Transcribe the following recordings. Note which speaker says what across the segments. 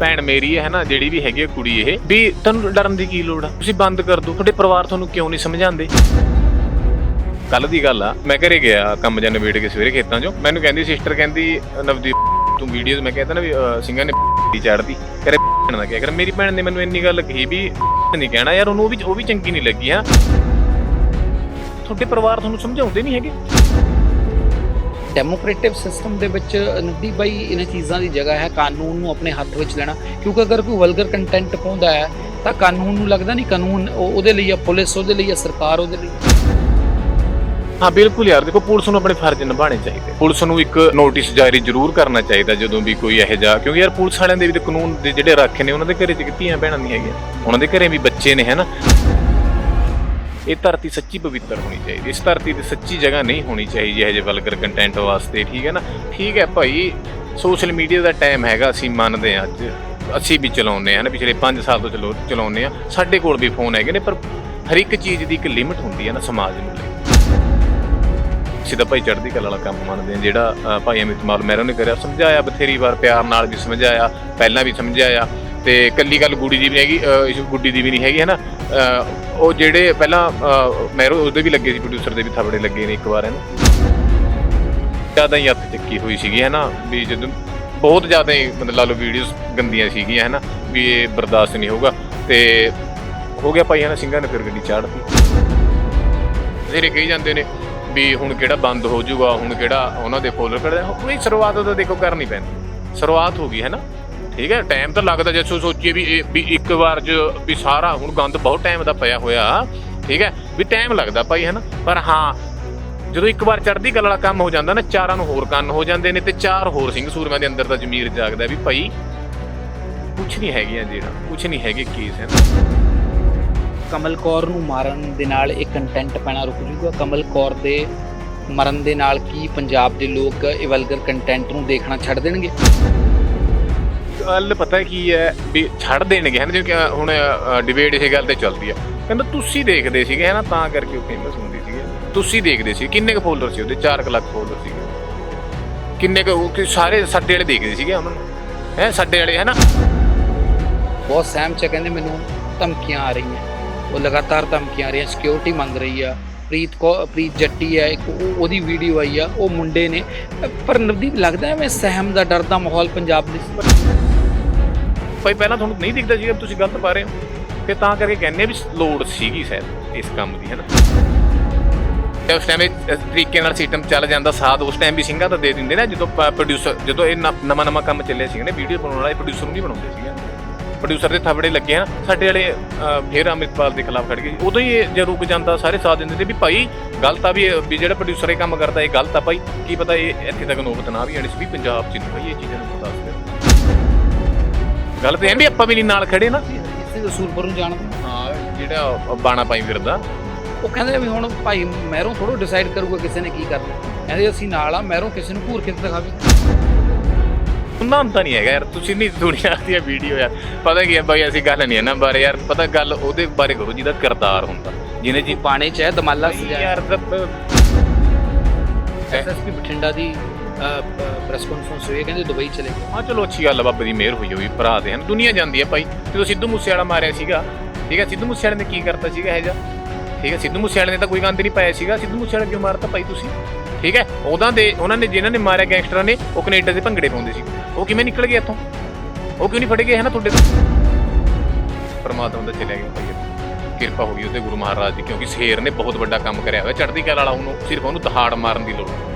Speaker 1: ਭੈਣ ਮੇਰੀ ਹੈ ਨਾ ਜਿਹੜੀ ਵੀ ਹੈਗੀ ਕੁੜੀ ਇਹ, ਵੀ ਤੁਹਾਨੂੰ ਡਰਨ ਦੀ ਕੀ ਲੋੜ ਆ? ਤੁਸੀਂ ਬੰਦ ਕਰ ਦਿਓ, ਤੁਹਾਡੇ ਪਰਿਵਾਰ ਤੁਹਾਨੂੰ ਕਿਉਂ ਨਹੀਂ ਸਮਝਾਉਂਦੇ? ਕੱਲ ਦੀ ਗੱਲ ਆ, ਮੈਂ ਘਰੇ ਗਿਆ, ਕੰਮ ਜਾਂ ਨਵੇੜ ਕੇ ਸਵੇਰੇ ਖੇਤਾਂ 'ਚੋਂ, ਮੈਨੂੰ ਕਹਿੰਦੀ ਸਿਸਟਰ ਕਹਿੰਦੀ, ਨਵਦੀਪ, ਤੂੰ ਵੀਡੀਓਜ਼ ਮੈਂ ਕਹਿੰਦਾ ਨਾ ਵੀ ਸਿੰਘਾਂ ਨੇ ਦੀ ਚੜਦੀ ਕਰੇ ਭੈਣ ਨਾ ਕਿਹਾ ਕਰ। ਮੇਰੀ ਭੈਣ ਨੇ ਮੈਨੂੰ ਇੰਨੀ ਗੱਲ ਕਹੀ ਵੀ ਨਹੀਂ ਕਹਿਣਾ ਯਾਰ, ਉਹਨੂੰ ਉਹ ਵੀ ਉਹ ਵੀ ਚੰਗੀ ਨਹੀਂ ਲੱਗੀ ਆ ਤੁਹਾਡੇ ਪਰਿਵਾਰ ਤੁਹਾਨੂੰ ਸਮਝਾਉਂਦੇ ਨਹੀਂ ਹੈਗੇ?
Speaker 2: ਡੈਮੋਕ੍ਰੇਟਿਵ ਸਿਸਟਮ ਦੇ ਵਿੱਚ ਨਵਦੀਪ ਬਾਈ ਇਹਨਾਂ ਚੀਜ਼ਾਂ ਦੀ ਜਗ੍ਹਾ ਹੈ, ਕਾਨੂੰਨ ਨੂੰ ਆਪਣੇ ਹੱਥ ਵਿੱਚ ਲੈਣਾ। ਕਿਉਂਕਿ ਅਗਰ ਕੋਈ ਵਲਗਰ ਕੰਟੈਂਟ ਪਾਉਂਦਾ ਹੈ, ਤਾਂ ਕਾਨੂੰਨ ਨੂੰ ਲੱਗਦਾ ਨਹੀਂ, ਕਾਨੂੰਨ ਉਹਦੇ ਲਈ ਆ, ਪੁਲਿਸ ਉਹਦੇ ਲਈ ਆ, ਸਰਕਾਰ ਉਹਦੇ ਲਈ।
Speaker 1: ਹਾਂ, ਬਿਲਕੁਲ ਯਾਰ, ਦੇਖੋ, ਪੁਲਿਸ ਨੂੰ ਆਪਣੇ ਫਰਜ਼ ਨਿਭਾਉਣੇ ਚਾਹੀਦੇ। ਪੁਲਿਸ ਨੂੰ ਇੱਕ ਨੋਟਿਸ ਜਾਰੀ ਜ਼ਰੂਰ ਕਰਨਾ ਚਾਹੀਦਾ, ਜਦੋਂ ਵੀ ਕੋਈ ਇਹੋ ਜਿਹਾ ਕਿਉਂਕਿ ਯਾਰ, ਪੁਲਿਸ ਵਾਲਿਆਂ ਦੇ ਵੀ ਤਾਂ ਕਾਨੂੰਨ ਦੇ ਜਿਹੜੇ ਰੱਖੇ ਨੇ, ਉਹਨਾਂ ਦੇ ਘਰੇ ਚ ਧੀਆਂ ਭੈਣਾਂ ਨਹੀਂ ਹੈਗੀਆਂ। ਉਹਨਾਂ ਦੇ ਘਰੇ ਵੀ ਬੱਚੇ ਨੇ ਹੈਨਾ ਇਹ ਧਰਤੀ ਸੱਚੀ ਪਵਿੱਤਰ ਹੋਣੀ ਚਾਹੀਦੀ ਇਸ ਧਰਤੀ ਤੇ ਸੱਚੀ ਜਗ੍ਹਾ ਨਹੀਂ ਹੋਣੀ ਚਾਹੀਦੀ, ਇਹੋ ਜਿਹੇ ਵਲਗਰ ਕੰਟੈਂਟ ਵਾਸਤੇ, ਠੀਕ ਹੈ ਨਾ? ਠੀਕ ਹੈ ਭਾਈ ਸੋਸ਼ਲ ਮੀਡੀਆ ਦਾ ਟਾਈਮ ਹੈਗਾ, ਅਸੀਂ ਮੰਨਦੇ ਹਾਂ ਅੱਜ। ਅਸੀਂ ਵੀ ਚਲਾਉਂਦੇ ਹਾਂ ਨਾ ਪਿਛਲੇ 5 ਸਾਲ ਤੋਂ ਚਲੋ, ਚਲਾਉਂਦੇ ਹਾਂ। ਸਾਡੇ ਕੋਲ ਵੀ ਫੋਨ ਹੈਗੇ ਨੇ, ਪਰ ਹਰ ਇੱਕ ਚੀਜ਼ ਦੀ ਇੱਕ ਲਿਮਿਟ ਹੁੰਦੀ ਹੈ ਨਾ ਸਮਾਜ ਨੂੰ ਲਈ ਅਸੀਂ ਤਾਂ ਭਾਈ ਚੜ੍ਹਦੀ ਕਲਾ ਵਾਲਾ ਕੰਮ ਮੰਨਦੇ ਹਾਂ, ਜਿਹੜਾ ਭਾਈ ਅਮਿਤ ਮਾਲ ਮਹਿਰੋ ਨੇ ਕਰਿਆ, ਸਮਝਾਇਆ ਬਥੇਰੀ ਵਾਰ, ਪਿਆਰ ਨਾਲ ਵੀ ਸਮਝਾਇਆ, ਪਹਿਲਾਂ ਵੀ ਸਮਝਾਇਆ, ਤੇ ਕੱਲੀ ਗੱਲ ਗੁੱਡੀ ਦੀ ਵੀ ਨਹੀਂ ਹੈਗੀ ਗੁੱਡੀ ਦੀ ਵੀ ਨਹੀਂ ਹੈਗੀ ਹੈ ਨਾ ਉਹ ਜਿਹੜੇ ਪਹਿਲਾਂ ਅ, ਉਹਦੇ ਵੀ ਲੱਗੇ ਸੀ ਪ੍ਰੋਡਿਊਸਰ ਦੇ ਵੀ ਥਾਪੜੇ ਲੱਗੇ ਨੇ ਇੱਕ ਵਾਰ ਹੈ ਜ਼ਿਆਦਾ ਹੀ ਹੱਥ ਚੱਕੀ ਹੋਈ ਸੀਗੀ ਹੈ ਨਾ? ਵੀ ਜਦੋਂ ਬਹੁਤ ਜ਼ਿਆਦਾ ਹੀ ਮਤਲਬ ਲਾ ਲਓ ਵੀਡੀਓਜ਼ ਗੰਦੀਆਂ ਸੀਗੀਆਂ ਹੈ ਨਾ? ਵੀ ਇਹ ਬਰਦਾਸ਼ਤ ਨਹੀਂ ਹੋਊਗਾ। ਤੇ ਹੋ ਗਿਆ ਭਾਈ ਹੈ ਨਾ? ਸਿੰਘਾਂ ਨੇ ਫਿਰ ਗੱਡੀ ਚਾੜਤੀ ਬਥੇਰੇ ਕਹੀ ਜਾਂਦੇ ਨੇ ਵੀ ਹੁਣ ਕਿਹੜਾ ਬੰਦ ਹੋ ਜਾਊਗਾ ਹੁਣ ਕਿਹੜਾ ਉਹਨਾਂ ਦੇ ਫੋਲੋਅਰ ਕਰਦੇ ਵੀ ਸ਼ੁਰੂਆਤ ਤਾਂ ਦੇਖੋ ਕਰਨੀ ਪੈਂਦੀ। ਸ਼ੁਰੂਆਤ ਹੋ ਗਈ ਹੈ ਨਾ? ਠੀਕ ਹੈ ਟਾਈਮ ਤਾਂ ਲੱਗਦਾ ਜੇ ਸੋ ਸੋਚੀਏ ਵੀ ਇਹ ਵੀ ਇੱਕ ਵਾਰ ਚ ਵੀ ਸਾਰਾ ਹੁਣ ਗੰਦ ਬਹੁਤ ਟਾਈਮ ਦਾ ਪਿਆ ਹੋਇਆ, ਠੀਕ ਹੈ, ਵੀ ਟਾਈਮ ਲੱਗਦਾ ਭਾਈ ਹੈ ਨਾ ਪਰ ਹਾਂ, ਜਦੋਂ ਇੱਕ ਵਾਰ ਚੜ੍ਹਦੀ ਕਲਾ ਵਾਲਾ ਕੰਮ ਹੋ ਜਾਂਦਾ ਨਾ, ਚਾਰਾਂ ਨੂੰ ਹੋਰ ਕੰਨ ਹੋ ਜਾਂਦੇ ਨੇ ਤੇ ਚਾਰ ਹੋਰ ਸਿੰਘ ਸੂਰਮਿਆਂ ਦੇ ਅੰਦਰ ਦਾ ਜ਼ਮੀਰ ਜਾਗਦਾ ਵੀ ਭਾਈ, ਕੁਛ ਨਹੀਂ ਹੈਗੀਆਂ ਜਿਹੜਾ, ਕੁਛ ਨਹੀਂ ਹੈਗੇ ਕੇਸ ਹੈ ਨਾ
Speaker 2: ਕਮਲ ਕੌਰ ਨੂੰ ਮਾਰਨ ਦੇ ਨਾਲ ਇਹ ਕੰਟੈਂਟ ਪੈਣਾ ਰੁਕ ਜੂਗਾ ਕਮਲ ਕੌਰ ਦੇ ਮਰਨ ਦੇ ਨਾਲ ਕੀ ਪੰਜਾਬ ਦੇ ਲੋਕ ਇਹ ਵਲਗਰ ਕੰਟੈਂਟ ਨੂੰ ਦੇਖਣਾ ਛੱਡ ਦੇਣਗੇ?
Speaker 1: ਗੱਲ ਪਤਾ ਕੀ ਹੈ ਵੀ ਛੱਡ ਦੇਣਗੇ ਹਨ ਜਿਵੇਂ ਹੁਣ ਡਿਬੇਟ ਇਹ ਗੱਲ ਤੇ ਚੱਲਦੀ ਆ। ਕਹਿੰਦਾ ਤੁਸੀਂ ਦੇਖਦੇ ਸੀਗੇ, ਹੈ ਨਾ? ਤਾਂ ਕਰਕੇ ਉਹ ਫੇਮਸ ਹੁੰਦੀ ਸੀਗੇ। ਤੁਸੀਂ ਦੇਖਦੇ ਸੀ ਕਿੰਨੇ ਕੁ ਫੋਲੋਅਰ ਸੀ ਉਹਦੇ? 4 ਲੱਖ ਫੋਲੋਅਰ ਸੀਗੇ। ਕਿੰਨੇ ਕੁ ਕਿ ਸਾਰੇ ਸਾਡੇ ਵਾਲੇ ਦੇਖਦੇ ਸੀਗੇ ਉਹਨਾਂ ਨੂੰ? ਹੈ? ਸਾਡੇ ਵਾਲੇ, ਹੈ ਨਾ?
Speaker 2: ਬਹੁਤ ਸਹਿਮ ਚ ਕਹਿੰਦੇ ਮੈਨੂੰ ਧਮਕੀਆਂ ਆ ਰਹੀਆਂ। ਉਹ ਲਗਾਤਾਰ ਧਮਕੀਆਂ ਆ ਰਹੀਆਂ ਸਿਕਿਉਰਿਟੀ ਮੰਗ ਰਹੀ ਆ। ਪ੍ਰੀਤ ਕੋ, ਪ੍ਰੀਤ ਜੱਟੀ ਹੈ ਇੱਕ ਉਹਦੀ ਵੀਡੀਓ ਆਈ ਆ। ਉਹ ਮੁੰਡੇ ਨੇ, ਪਰ ਨਵਦੀਪ ਲੱਗਦਾ ਮੈਂ ਸਹਿਮ ਦਾ, ਡਰ ਦਾ ਮਾਹੌਲ ਪੰਜਾਬ ਦੇ
Speaker 1: ਭਾਈ, ਪਹਿਲਾਂ ਤੁਹਾਨੂੰ ਨਹੀਂ ਦਿਖਦਾ ਸੀਗਾ ਤੁਸੀਂ ਗਲਤ ਪਾ ਰਹੇ ਹੋ। ਤੇ ਤਾਂ ਕਰਕੇ ਕਹਿੰਦੇ ਵੀ ਲੋੜ ਸੀਗੀ ਸ਼ਾਇਦ ਇਸ ਕੰਮ ਦੀ ਹੈ ਨਾ ਤੇ ਉਸ ਟਾਈਮ ਇਹ ਤਰੀਕੇ ਨਾਲ ਸਿਸਟਮ ਚੱਲ ਜਾਂਦਾ ਸਾਥ ਉਸ ਟਾਈਮ ਵੀ ਸਿੰਘਾਂ ਦਾ ਦੇ ਦਿੰਦੇ ਨਾ। ਜਦੋਂ ਪ੍ਰੋਡਿਊਸਰ ਜਦੋਂ ਇਹ ਨਵਾਂ ਨਵਾਂ ਕੰਮ ਚੱਲਿਆ ਸੀਗਾ ਨਾ ਵੀਡੀਓ ਬਣਾਉਣ ਵਾਲੇ ਪ੍ਰੋਡਿਊਸਰ ਨੂੰ ਨਹੀਂ ਬਣਾਉਂਦੇ ਸੀਗੇ। ਪ੍ਰੋਡਿਊਸਰ ਦੇ ਥਾਪੜੇ ਲੱਗੇ ਆ ਸਾਡੇ ਵਾਲੇ ਫੇਰ ਫਿਰ ਅਮਿਤਪਾਲ ਦੇ ਖਿਲਾਫ ਖੜ ਗਏ। ਉਦੋਂ ਹੀ ਇਹ ਜੇ ਰੁਕ ਜਾਂਦਾ, ਸਾਰੇ ਸਾਥ ਦਿੰਦੇ ਤੇ ਵੀ ਭਾਈ, ਗਲਤ ਆ ਵੀ ਵੀ ਜਿਹੜਾ ਪ੍ਰੋਡਿਊਸਰ ਇਹ ਕੰਮ ਕਰਦਾ, ਇਹ ਗਲਤ ਆ ਭਾਈ। ਕੀ ਪਤਾ ਇਹ ਇੱਥੇ ਤੱਕ ਨੋਬਤ ਨਾ ਵੀ ਆਣੀ ਸੀ, ਵੀ ਪੰਜਾਬ 'ਚ ਨਹੀਂ ਭਾਈ, ਇਹ ਚੀਜ਼ਾਂ ਨੂੰ ਦੱਸ ਦੇ ਗੱਲ ਤੇ ਇਹ ਵੀ ਆਪਾਂ ਵੀ ਨਹੀਂ ਨਾਲ ਖੜੇ ਨਾ।
Speaker 2: ਇਸੇ ਰਸੂਲਪੁਰ ਨੂੰ ਜਾਣਦੇ
Speaker 1: ਹਾਂ ਜਿਹੜਾ ਬਾਣਾ ਪਾਈ ਫਿਰਦਾ।
Speaker 2: ਉਹ ਕਹਿੰਦੇ ਵੀ ਹੁਣ ਭਾਈ ਮਹਿਰੋਂ ਥੋੜੋ ਡਿਸਾਈਡ ਕਰੂਗਾ ਕਿਸੇ ਨੇ ਕੀ ਕਰਨਾ। ਕਹਿੰਦੇ ਅਸੀਂ ਨਾਲ ਆ ਮਹਿਰੋਂ ਕਿਸੇ ਨੂੰ ਘੂਰ ਕੇ ਤਾਂ ਦਿਖਾਵੇ
Speaker 1: ਉਹਨਾਂ ਤਾਂ ਨਹੀਂ ਹੈਗਾ ਯਾਰ ਤੁਸੀਂ ਨਹੀਂ ਦੁਨੀਆ ਦੀ ਵੀਡੀਓ ਯਾਰ। ਪਤਾ ਕੀ ਹੈ ਬਾਈ ਅਸੀਂ ਗੱਲ ਨਹੀਂ ਇਹਨਾਂ ਬਾਰੇ ਯਾਰ ਪਤਾ ਗੱਲ ਉਹਦੇ ਬਾਰੇ ਕਰੋ ਜਿਹਦਾ ਕਿਰਦਾਰ ਹੁੰਦਾ। ਜਿਹਨੇ ਜੀ
Speaker 2: ਪਾਣੇ ਚ ਹੈ ਦਮਾਲਾ ਸਜਾਇਆ।
Speaker 1: ਯਾਰ
Speaker 2: ਐਸਐਸਪੀ ਬਠਿੰਡਾ ਦੀ ਪ੍ਰੈਸ ਕਾਨਫਰੰਸ ਹੋਈ ਹੈ, ਕਹਿੰਦੇ ਦੁਬਈ ਚਲੇ ਗਏ।
Speaker 1: ਹਾਂ ਚਲੋ ਅੱਛੀ ਗੱਲ ਆ ਬਾਬੇ ਦੀ ਮਿਹਰ ਹੋਈ ਹੋਈ ਭਰਾ ਦੇ ਹਨ। ਦੁਨੀਆ ਜਾਂਦੀ ਹੈ ਭਾਈ। ਜਦੋਂ ਸਿੱਧੂ ਮੂਸੇਵਾਲਾ ਮਾਰਿਆ ਸੀਗਾ। ਠੀਕ ਹੈ ਸਿੱਧੂ ਮੂਸੇਵਾਲੇ ਨੇ ਕੀ ਕਰਤਾ ਸੀਗਾ ਇਹ ਜਾ ਠੀਕ ਹੈ ਸਿੱਧੂ ਮੂਸੇਵਾਲੇ ਨੇ ਤਾਂ ਕੋਈ ਗੰਦ ਨਹੀਂ ਪਾਇਆ ਸੀਗਾ। ਸਿੱਧੂ ਮੂਸੇਵਾਲਾ ਕਿਉਂ ਮਾਰਤਾ ਭਾਈ ਤੁਸੀਂ? ਠੀਕ ਹੈ ਉਹਦਾਂ ਦੇ ਉਹਨਾਂ ਨੇ ਜਿਨ੍ਹਾਂ ਨੇ ਮਾਰਿਆ ਗੈਂਗਸਟਰਾਂ ਨੇ ਉਹ ਕੈਨੇਡਾ ਦੇ ਭੰਗੜੇ ਪਾਉਂਦੇ ਸੀ। ਉਹ ਕਿਵੇਂ ਨਿਕਲ ਗਏ ਇੱਥੋਂ? ਉਹ ਕਿਉਂ ਨਹੀਂ ਫੜੇ ਗਏ ਹੈ ਨਾ ਤੁਹਾਡੇ ਤੋਂ? ਪਰਮਾਤਮਾ ਦਾ ਚਲਿਆ ਗਿਆ ਭਾਈ ਕਿਰਪਾ ਹੋ ਗਈ ਉਹਦੇ ਗੁਰੂ ਮਹਾਰਾਜ ਦੀ ਕਿਉਂਕਿ ਸ਼ੇਰ ਨੇ ਬਹੁਤ ਵੱਡਾ ਕੰਮ ਕਰਿਆ ਹੋਇਆ। ਚੜ੍ਹਦੀ ਕਲਾ ਵਾਲਾ ਉਹਨੂੰ ਸਿਰਫ ਉਹਨੂੰ ਦਹਾੜ ਮਾਰਨ ਦੀ ਲੋੜ। ਹੈ।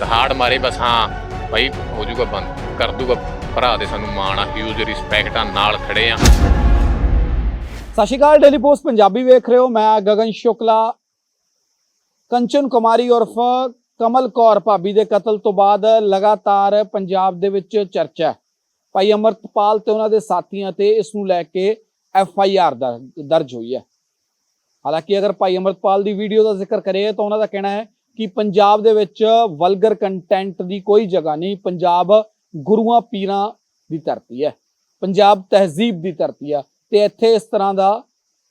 Speaker 1: ਦਹਾੜ ਮਾਰੇ ਬਸ ਹਾਂ ਭਾਈ ਹੋ ਜਾਊਗਾ ਬੰਦ, ਕਰ ਦੂਗਾ। ਭਰਾ ਦੇ ਸਾਨੂੰ ਮਾਣ ਆ ਹਿਊਜ ਰਿਸਪੈਕਟ ਆ, ਨਾਲ ਖੜੇ ਆ।
Speaker 3: ਸਤਿ ਸ਼੍ਰੀ ਅਕਾਲ ਡੇਲੀ ਪੋਸਟ ਪੰਜਾਬੀ ਵੇਖ ਰਹੇ ਹੋ। ਮੈਂ ਗਗਨ ਸ਼ੁਕਲਾ, ਕੰਚਨ ਕੁਮਾਰੀ ਉਰਫ ਕਮਲ ਕੌਰ ਭਾਬੀ ਦੇ ਕਤਲ ਤੋਂ ਬਾਅਦ ਲਗਾਤਾਰ ਪੰਜਾਬ ਦੇ ਵਿੱਚ ਚਰਚਾ ਹੈ। ਭਾਈ ਅਮਰਤਪਾਲ ਤੇ ਉਹਨਾਂ ਦੇ ਸਾਥੀਆਂ ਤੇ ਇਸ ਨੂੰ ਲੈ ਕੇ ਐਫ ਆਈ ਆਰ ਦਰਜ ਹੋਈ ਹੈ। ਹਾਲਾਂਕਿ ਅਗਰ ਭਾਈ ਅਮਰਤਪਾਲ ਦੀ ਵੀਡੀਓ ਦਾ ਜ਼ਿਕਰ ਕਰੀਏ ਤਾਂ ਉਹਨਾਂ ਦਾ ਕਹਿਣਾ ਹੈ ਕਿ ਪੰਜਾਬ ਦੇ ਵਿੱਚ ਵਲਗਰ ਕੰਟੈਂਟ ਦੀ ਕੋਈ ਜਗ੍ਹਾ ਨਹੀਂ ਪੰਜਾਬ ਗੁਰੂਆਂ ਪੀਰਾਂ ਦੀ ਧਰਤੀ ਹੈ ਪੰਜਾਬ ਤਹਿਜ਼ੀਬ ਦੀ ਧਰਤੀ ਹੈ ਤੇ ਇੱਥੇ ਇਸ ਤਰ੍ਹਾਂ ਦਾ